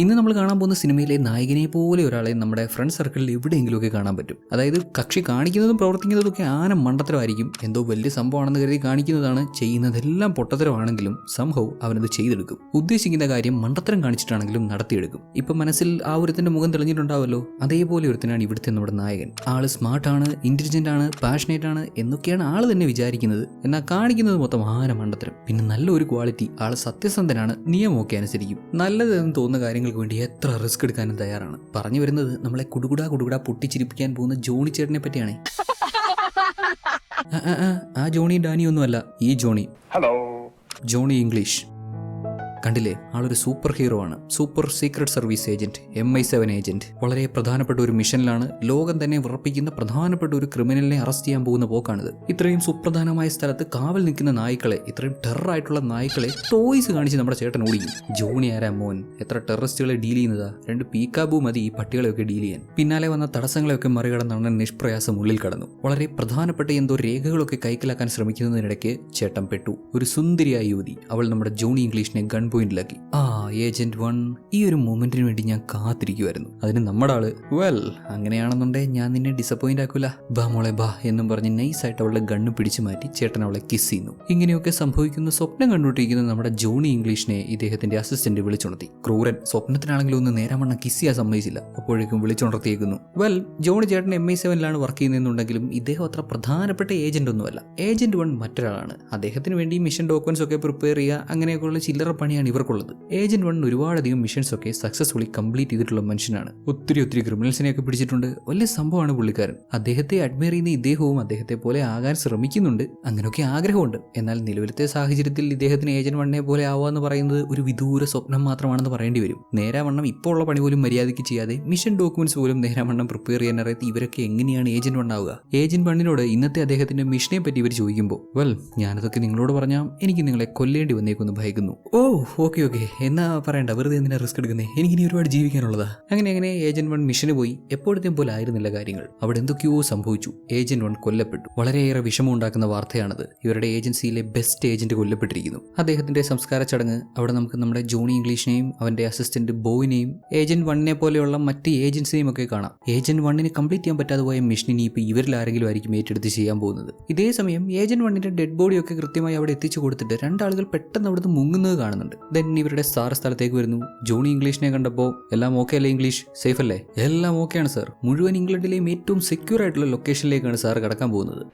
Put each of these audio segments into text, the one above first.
ഇന്ന് നമ്മൾ കാണാൻ പോകുന്ന സിനിമയിലെ നായകനെ പോലെ ഒരാളെ നമ്മുടെ ഫ്രണ്ട് സർക്കിളിൽ എവിടെയെങ്കിലുമൊക്കെ കാണാൻ പറ്റും. അതായത് കക്ഷി കാണിക്കുന്നതും പ്രവർത്തിക്കുന്നതും ഒക്കെ ആന മണ്ടത്തരമായിരിക്കും. എന്തോ വലിയ സംഭവമാണെന്ന് കരുതി കാണിക്കുന്നതാണ്. ചെയ്യുന്നതെല്ലാം പൊട്ടത്തരമാണെങ്കിലും സംഭവം അവനത് ചെയ്തെടുക്കും. ഉദ്ദേശിക്കുന്ന കാര്യം മണ്ടത്തരം കാണിച്ചിട്ടാണെങ്കിലും നടത്തിയെടുക്കും. ഇപ്പം മനസ്സിൽ ആ ഒരുത്തിന്റെ മുഖം തെളിഞ്ഞിട്ടുണ്ടാവല്ലോ. അതേപോലെ ഒരുത്തനാണ് ഇവിടുത്തെ നമ്മുടെ നായകൻ. ആൾ സ്മാർട്ടാണ് ഇന്റലിജന്റ് ആണ് പാഷനേറ്റ് ആണ് എന്നൊക്കെയാണ് ആൾ തന്നെ വിചാരിക്കുന്നത്. എന്നാൽ കാണിക്കുന്നത് മൊത്തം ആന മണ്ടത്തരം. പിന്നെ നല്ലൊരു ക്വാളിറ്റി ആൾ സത്യസന്ധനാണ് നിയമമൊക്കെ അനുസരിക്കും. നല്ലതെന്ന് തോന്നുന്ന കാര്യങ്ങൾക്ക് വേണ്ടി എത്ര റിസ്ക് എടുക്കാനും തയ്യാറാണ്. പറഞ്ഞു വരുന്നത് നമ്മളെ കുടുകുടാ കുടുകുടാ പൊട്ടിച്ചിരിപ്പിക്കാൻ പോകുന്ന ജോണി ചേട്ടനെ പറ്റിയാണ്. ആ ജോണി ഡാനി ഒന്നുമല്ല ഈ ജോണി. Hello Johnny English. കണ്ടില്ലേ? ആളൊരു സൂപ്പർ ഹീറോ ആണ്. Super secret service agent M I seven agent. വളരെ പ്രധാനപ്പെട്ട ഒരു മിഷനിലാണ് ലോകം തന്നെ വിറപ്പിക്കുന്ന പ്രധാനപ്പെട്ട ഒരു ക്രിമിനലിനെ അറസ്റ്റ് ചെയ്യാൻ പോകുന്ന പോക്കാണിത്. ഇത്രയും സുപ്രധാനമായ സ്ഥലത്ത് കാവൽ നിൽക്കുന്ന നായ്ക്കളെ ഇത്രയും ടെററായിട്ടുള്ള നായ്ക്കളെ ടോയ്സ് കാണിച്ച് നമ്മുടെ ചേട്ടൻ ഓടിക്കും. ജോണി ആരാ മോൻ? എത്ര ടെററിസ്റ്റുകളെ ഡീൽ ചെയ്യുന്നതാ? രണ്ട് പീക്കാബു മതി ഈ പട്ടികളെയൊക്കെ ഡീൽ ചെയ്യാൻ. പിന്നാലെ വന്ന തടസ്സങ്ങളെയൊക്കെ മറികടന്നാണ് നിഷ്പ്രയാസം ഉള്ളിൽ കടന്നു. വളരെ പ്രധാനപ്പെട്ട എന്തോ രേഖകളൊക്കെ കൈക്കലാക്കാൻ ശ്രമിക്കുന്നതിനിടയ്ക്ക് ചേട്ടൻ പെട്ടു. ഒരു സുന്ദരിയായ യുവതി. അവൾ നമ്മുടെ ജോണി ഇംഗ്ലീഷിനെ ഗൺ പോയിന്റിലാക്കി ആ ഏജന്റ് വൺ ഈ ഒരു മൊമെന്റിന് വേണ്ടി ഞാൻ കാത്തിരിക്കുമായിരുന്നു അതിന് നമ്മുടെ ആൾ വെൽ അങ്ങനെയാണെന്നുണ്ടെ ഞാൻ നിന്നെ ഡിസപ്പോയിന്റ് ആക്കൂല. ബാ മോളെ ബാ എന്നും പറഞ്ഞ് നൈസായിട്ട് അവളുടെ ഗണ്ണ് പിടിച്ചു മാറ്റി ചേട്ടൻ അവളെ കിസ് ചെയ്യുന്നു. ഇങ്ങനെയൊക്കെ സംഭവിക്കുന്ന സ്വപ്നം കണ്ടുകൊണ്ടിരിക്കുന്ന നമ്മുടെ ജോണി ഇംഗ്ലീഷിനെ ഇദ്ദേഹത്തിന്റെ അസിസ്റ്റന്റ് വിളിച്ചുണർത്തി. ക്രൂരൻ സ്വപ്നത്തിനാണെങ്കിലും ഒന്ന് നേരാമണ്ണം കിസ് ചെയ്യാൻ സമ്മതിച്ചില്ല. അപ്പോഴേക്കും വിളിച്ചുണർത്തിയേക്കുന്നു. വെൽ ജോണി ചേട്ടൻ എം ഐ സെവനിലാണ് വർക്ക് ചെയ്യുന്നതെന്നുണ്ടെങ്കിലും ഇദ്ദേഹം അത്ര പ്രധാനപ്പെട്ട ഏജന്റ് ഒന്നുമല്ല. ഏജന്റ് വൺ മറ്റൊരാളാണ്. അദ്ദേഹത്തിന് വേണ്ടി മിഷൻ ഡോക്യുമെന്റ്സ് ഒക്കെ പ്രിപ്പയർ ചെയ്യുക അങ്ങനെയൊക്കെയുള്ള ചില്ലറ പണിയാണ് ഇവർക്കുള്ളത്. ഏജന്റ് വൺ ഒരുപാടധികം മിഷൻസ് ഒക്കെ സക്സസ്ഫുള്ളി കംപ്ലീറ്റ് ചെയ്തിട്ടുള്ള മനുഷ്യനാണ്. ഒത്തിരി ഒത്തിരി ക്രിമിനൽസിനെ ഒക്കെ പിടിച്ചിട്ടുണ്ട്. വലിയ സംഭവമാണ് പുള്ളിക്കാരൻ. അദ്ദേഹത്തെ അഡ്മയർ ചെയ്യുന്ന ഇദ്ദേഹവും അദ്ദേഹത്തെ പോലെ ആകാൻ ശ്രമിക്കുന്നുണ്ട്. അങ്ങനെയൊക്കെ ആഗ്രഹമുണ്ട്. എന്നാൽ നിലവിലത്തെ സാഹചര്യത്തിൽ ഇദ്ദേഹത്തിന് ഏജന്റ് വണ്ണിനെ പോലെ ആവാന്ന് പറയുന്നത് ഒരു വിദൂര സ്വപ്നം മാത്രമാണെന്ന് പറയേണ്ടി വരും. നേരാവണ്ണം ഇപ്പോൾ ഉള്ള പണി പോലും മര്യാദയ്ക്ക് ചെയ്യാതെ മിഷൻ ഡോക്യുമെന്റ്സ് പോലും നേരാവണ്ണം പ്രിപ്പയർ ചെയ്യാൻ അറിയാത്ത ഇവരൊക്കെ എങ്ങനെയാണ് ഏജന്റ് വൺ ആവുക ഏജന്റ് വണ്ണിനോട് ഇന്നത്തെ അദ്ദേഹത്തിന്റെ മിഷനെ പറ്റി ഇവർ ചോദിക്കുമ്പോൾ വെൽ ഞാനതൊക്കെ നിങ്ങളോട് പറഞ്ഞാൽ എനിക്ക് നിങ്ങളെ കൊല്ലേണ്ടി വന്നേക്കൊന്ന് ഭയക്കുന്നു. Oh okay okay. എന്നാ പറയണ്ട വെറുതെ എന്തിനാ റിസ്ക് എടുക്കുന്നത് എനിക്ക് ഇനി ഒരുപാട് ജീവിക്കാനുള്ളതാ. അങ്ങനെ അങ്ങനെ ഏജന്റ് വൺ മിഷന് പോയി. എപ്പോഴത്തെയും പോലെ ആയിരുന്നില്ല കാര്യങ്ങൾ. അവിടെ എന്തൊക്കെയോ സംഭവിച്ചു. ഏജന്റ് വൺ കൊല്ലപ്പെട്ടു. വളരെയേറെ വിഷമമുണ്ടാക്കുന്ന വാർത്തയാണത്. ഇവരുടെ ഏജൻസിയിലെ ബെസ്റ്റ് ഏജന്റ് കൊല്ലപ്പെട്ടിരിക്കുന്നു. അദ്ദേഹത്തിന്റെ സംസ്കാര ചടങ്ങ് അവിടെ നമുക്ക് നമ്മുടെ ജോണി ഇംഗ്ലീഷിനെയും അവന്റെ അസിസ്റ്റന്റ് ബോയിനെയും ഏജന്റ് വണ്ണിനെ പോലെയുള്ള മറ്റ് ഏജൻസിയെയും ഒക്കെ കാണാം. ഏജന്റ് വണ്ണിന് കംപ്ലീറ്റ് ചെയ്യാൻ പറ്റാതെ പോയ മിഷൻ ഇനി ഇവരിൽ ആരെങ്കിലും ആയിരിക്കും ഏറ്റെടുത്ത് ചെയ്യാൻ പോകുന്നത്. ഇതേ സമയം ഏജന്റ് വണ്ണിന്റെ ഡെഡ് ബോഡിയൊക്കെ കൃത്യമായി അവിടെ എത്തിച്ചു കൊടുത്തിട്ട് രണ്ടാളുകൾ പെട്ടെന്ന് അവിടുന്ന് മുങ്ങുന്നത് കാണുന്നുണ്ട്. ദെൻ ഇവരുടെ സ്റ്റാർ സ്ഥലത്തേക്ക് വരുന്നു. ജോണി ഇംഗ്ലീഷിനെ കണ്ടപ്പോൾ എല്ലാം ഓക്കെ അല്ലേ ഇംഗ്ലീഷ്? സേഫ് അല്ലേ? എല്ലാം ഓക്കെയാണ് സാർ മുഴുവൻ ഇംഗ്ലണ്ടിലെയും ഏറ്റവും സെക്യൂർ ആയിട്ടുള്ള ലൊക്കേഷനിലേക്കാണ് സാർ കടക്കാൻ പോകുന്നത്.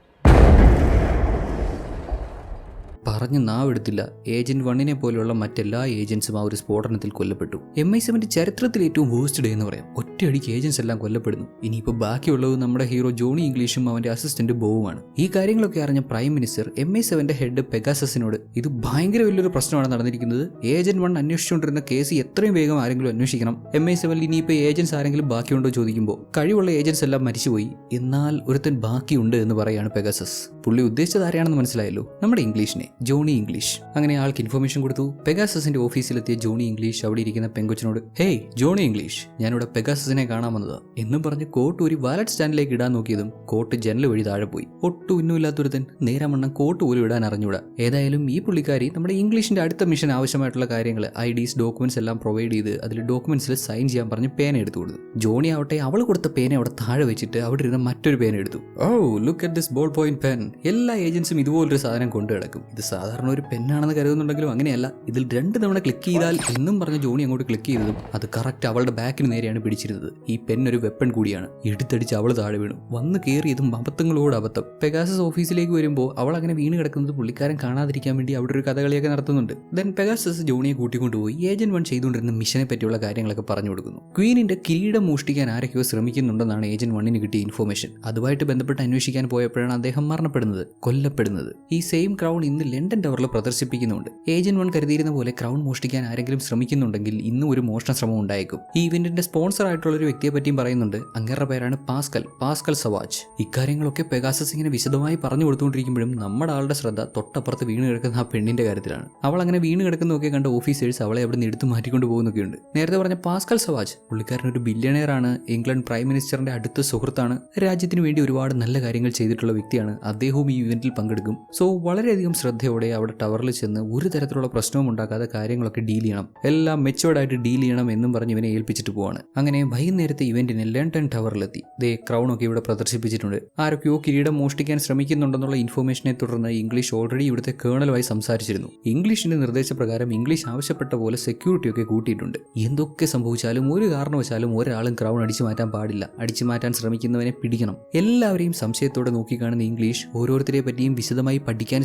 പറഞ്ഞ് നാവെടുത്തില്ല. ഏജന്റ് വണ്ണിനെ പോലെയുള്ള മറ്റെല്ലാ ഏജൻസും ആ ഒരു സ്ഫോടനത്തിൽ കൊല്ലപ്പെട്ടു. എം ഐ സെവന്റെ ചരിത്രത്തിൽ ഏറ്റവും വേസ്റ്റ് ഡേ എന്ന് പറയാം. ഒറ്റയടിക്ക് ഏജൻസ് എല്ലാം കൊല്ലപ്പെടുന്നു. ഇനിയിപ്പോൾ ബാക്കിയുള്ളത് നമ്മുടെ ഹീറോ ജോണി ഇംഗ്ലീഷും അവന്റെ അസിസ്റ്റന്റ് ബോവുമാണ്. ഈ കാര്യങ്ങളൊക്കെ അറിഞ്ഞ പ്രൈം മിനിസ്റ്റർ എം ഐ സെവന്റെ ഹെഡ് പെഗാസസിനോട് ഇത് ഭയങ്കര വലിയൊരു പ്രശ്നമാണ് നടന്നിരിക്കുന്നത്. ഏജന്റ് വൺ അന്വേഷിച്ചുകൊണ്ടിരുന്ന കേസ് എത്രയും വേഗം ആരെങ്കിലും അന്വേഷിക്കണം. എം ഐ സെവനിൽ ഇനിയിപ്പോൾ ഏജൻസ് ആരെങ്കിലും ബാക്കിയുണ്ടോ ചോദിക്കുമ്പോൾ കഴിവുള്ള ഏജൻസ് എല്ലാം മരിച്ചുപോയി. എന്നാൽ ഒരുത്തൻ ബാക്കിയുണ്ട് എന്ന് പറയാണ് പെഗാസസ് പുള്ളി ഉദ്ദേശിച്ചത് ആരെയാണെന്ന് മനസ്സിലായല്ലോ? നമ്മുടെ ഇംഗ്ലീഷിനെ. Johnny English. അങ്ങനെ ആൾക്ക് ഇൻഫർമേഷൻ കൊടുത്തു. പെഗാസസിന്റെ ഓഫീസിലെത്തിയ ജോണി ഇംഗ്ലീഷ് അവിടെ ഇരിക്കുന്ന പെങ്കൊച്ചിനോട് ഹേ ജോണി ഇംഗ്ലീഷ് ഞാനിവിടെ പെഗാസസിനെ കാണാൻ വന്നത്. എന്നും പറഞ്ഞ് കോട്ട് ഒരു വാലറ്റ് സ്റ്റാൻഡിലേക്ക് ഇടാൻ നോക്കിയതും കോട്ട് ജനൽ വഴി താഴെ പോയി. ഒട്ടും ഇന്നുമില്ലാത്തൊരുത്തൻ വണ്ണം കോട്ട് പോലും ഇടാൻ അറിഞ്ഞൂടാ. ഏതായാലും ഈ പുള്ളിക്കാരി നമ്മുടെ ഇംഗ്ലീഷിന്റെ അടുത്ത മിഷൻ ആവശ്യമായിട്ടുള്ള കാര്യങ്ങൾ ഐ ഡീസ് ഡോക്യുമെന്റ്സ് എല്ലാം പ്രൊവൈഡ് ചെയ്ത് അതിൽ ഡോക്യുമെന്റ്സിൽ സൈൻ ചെയ്യാൻ പറഞ്ഞ് പേന എടുത്തു കൊടുത്തു. ജോണി ആവട്ടെ അവൾ കൊടുത്ത പേന അവിടെ താഴെ വെച്ചിട്ട് അവിടെ ഇരുന്ന മറ്റൊരു പേന എടുത്തു. ഓ look at this ball point pen എല്ലാ ഏജൻസും ഇതുപോലൊരു സാധനം കൊണ്ടു കിടക്കും ഇത് സാധാരണ ഒരു പെണ്ണാണെന്ന് കരുതുന്നുണ്ടെങ്കിലും അങ്ങനെയല്ല. ഇതിൽ രണ്ട് തവണ ക്ലിക്ക് ചെയ്താൽ എന്നും പറഞ്ഞ ജോണി അങ്ങോട്ട് ക്ലിക്ക് ചെയ്തതും അത് കറക്റ്റ് അവളുടെ ബാക്കിന് നേരെയാണ് പിടിച്ചിരുന്നത്. ഈ പെൻ ഒരു വെപ്പൺ കൂടിയാണ്. എടുത്തടിച്ച് അവൾ താഴെ വീണു. വന്ന് കയറിയതും അബദ്ധങ്ങളോട് അബദ്ധം. പെഗാസസ് ഓഫീസിലേക്ക് വരുമ്പോൾ അവൾ അങ്ങനെ വീണ് കിടക്കുന്നത് പുള്ളിക്കാരൻ കാണാതിരിക്കാൻ വേണ്ടി അവിടെ ഒരു കഥകളിയൊക്കെ നടത്തുന്നുണ്ട്. ദെൻ പെഗാസസ് ജോണിയെ കൂട്ടിക്കൊണ്ടുപോയി. ഏജന്റ് വൺ ചെയ്തുകൊണ്ടിരുന്ന മിഷനെ പറ്റിയുള്ള കാര്യങ്ങളൊക്കെ പറഞ്ഞു കൊടുക്കുന്നു. ക്വീനിന്റെ കിരീടം മോഷ്ടിക്കാൻ ആരൊക്കെയോ ശ്രമിക്കുന്നുണ്ടെന്നാണ് ഏജന്റ് വണ്ണിന് കിട്ടിയ ഇൻഫോർമേഷൻ അതുമായിട്ട് ബന്ധപ്പെട്ട് അന്വേഷിക്കാൻ പോയപ്പോഴാണ് അദ്ദേഹം മരണപ്പെടുന്നത് കൊല്ലപ്പെടുന്നത്. ഈ സെയിം ക്രൗൺ ഇന്ന് ലണ്ടൻ ടവറിൽ പ്രദർശിപ്പിക്കുന്നുണ്ട്. ഏജന്റ് വൺ കരുതിയിരുന്ന പോലെ ക്രൗൺ മോഷ്ടിക്കാൻ ആരെങ്കിലും ശ്രമിക്കുന്നുണ്ടെങ്കിൽ ഇന്നും ഒരു മോഷണ ശ്രമം ഉണ്ടായേക്കും. ഈ ഇവന്റിന്റെ സ്പോൺസർ ആയിട്ടുള്ള ഒരു വ്യക്തിയെ പറ്റിയും പറയുന്നുണ്ട്. അങ്ങേരുടെ പേരാണ് പാസ്കൽ പാസ്കൽ സവാജ്. ഇക്കാര്യങ്ങളൊക്കെ പെഗാസസ് ഇങ്ങനെ വിശദമായി പറഞ്ഞു കൊടുത്തുകൊണ്ടിരിക്കുമ്പോഴും നമ്മുടെ ആളുടെ ശ്രദ്ധ തൊട്ടപ്പുറത്ത് വീണ് കിടക്കുന്ന ആ പെണ്ണിന്റെ കാര്യത്തിലാണ്. അവൾ അങ്ങനെ വീണ് കിടക്കുന്നതൊക്കെ കണ്ട ഓഫീസേഴ്സ് അവളെ അവിടെ നിന്ന് എടുത്തു മാറ്റിക്കൊണ്ട് പോകുന്നൊക്കെയുണ്ട്. നേരത്തെ പറഞ്ഞ പാസ്കൽ സവാജ് പുള്ളിക്കാരൻ ഒരു ബില്യണയർ ആണ് ഇംഗ്ലണ്ട് പ്രൈം മിനിസ്റ്ററിന്റെ അടുത്ത സുഹൃത്താണ്. രാജ്യത്തിന് വേണ്ടി ഒരുപാട് നല്ല കാര്യങ്ങൾ ചെയ്തിട്ടുള്ള വ്യക്തിയാണ്. അദ്ദേഹവും ഈ ഇവന്റിൽ പങ്കെടുക്കും. സോ വളരെയധികം ശ്രദ്ധ ശ്രദ്ധയോടെ അവിടെ ടവറിൽ ചെന്ന് ഒരു തരത്തിലുള്ള പ്രശ്നവും ഉണ്ടാക്കാതെ കാര്യങ്ങളൊക്കെ ഡീൽ ചെയ്യണം. എല്ലാം മെച്ചോർഡായിട്ട് ഡീൽ ചെയ്യണം എന്നും പറഞ്ഞ് ഇവനെ ഏൽപ്പിച്ചിട്ട് പോവാണ്. അങ്ങനെ വൈകുന്നേരത്തെ ഇവന്റിന് ലണ്ടൻ ടവറിലെത്തി ദേ ക്രൗൺ ഒക്കെ ഇവിടെ പ്രദർശിപ്പിച്ചിട്ടുണ്ട്. ആരൊക്കെയോ കിരീടം മോഷ്ടിക്കാൻ ശ്രമിക്കുന്നുണ്ടെന്നുള്ള ഇൻഫോർമേഷനെ തുടർന്ന് ഇംഗ്ലീഷ് ഓൾറെഡി ഇവിടുത്തെ കേണലുമായി സംസാരിച്ചിരുന്നു. ഇംഗ്ലീഷിന്റെ നിർദ്ദേശപ്രകാരം ഇംഗ്ലീഷ് ആവശ്യപ്പെട്ട പോലെ സെക്യൂരിറ്റി ഒക്കെ കൂട്ടിയിട്ടുണ്ട്. എന്തൊക്കെ സംഭവിച്ചാലും ഒരു കാരണവശാലും ഒരാളും ക്രൗൺ അടിച്ചു മാറ്റാൻ പാടില്ല. അടിച്ചു മാറ്റാൻ ശ്രമിക്കുന്നവനെ പിടിക്കണം. എല്ലാവരെയും സംശയത്തോടെ നോക്കിക്കാണുന്ന ഇംഗ്ലീഷ് ഓരോരുത്തരെ പറ്റിയും വിശദമായി പഠിക്കാൻ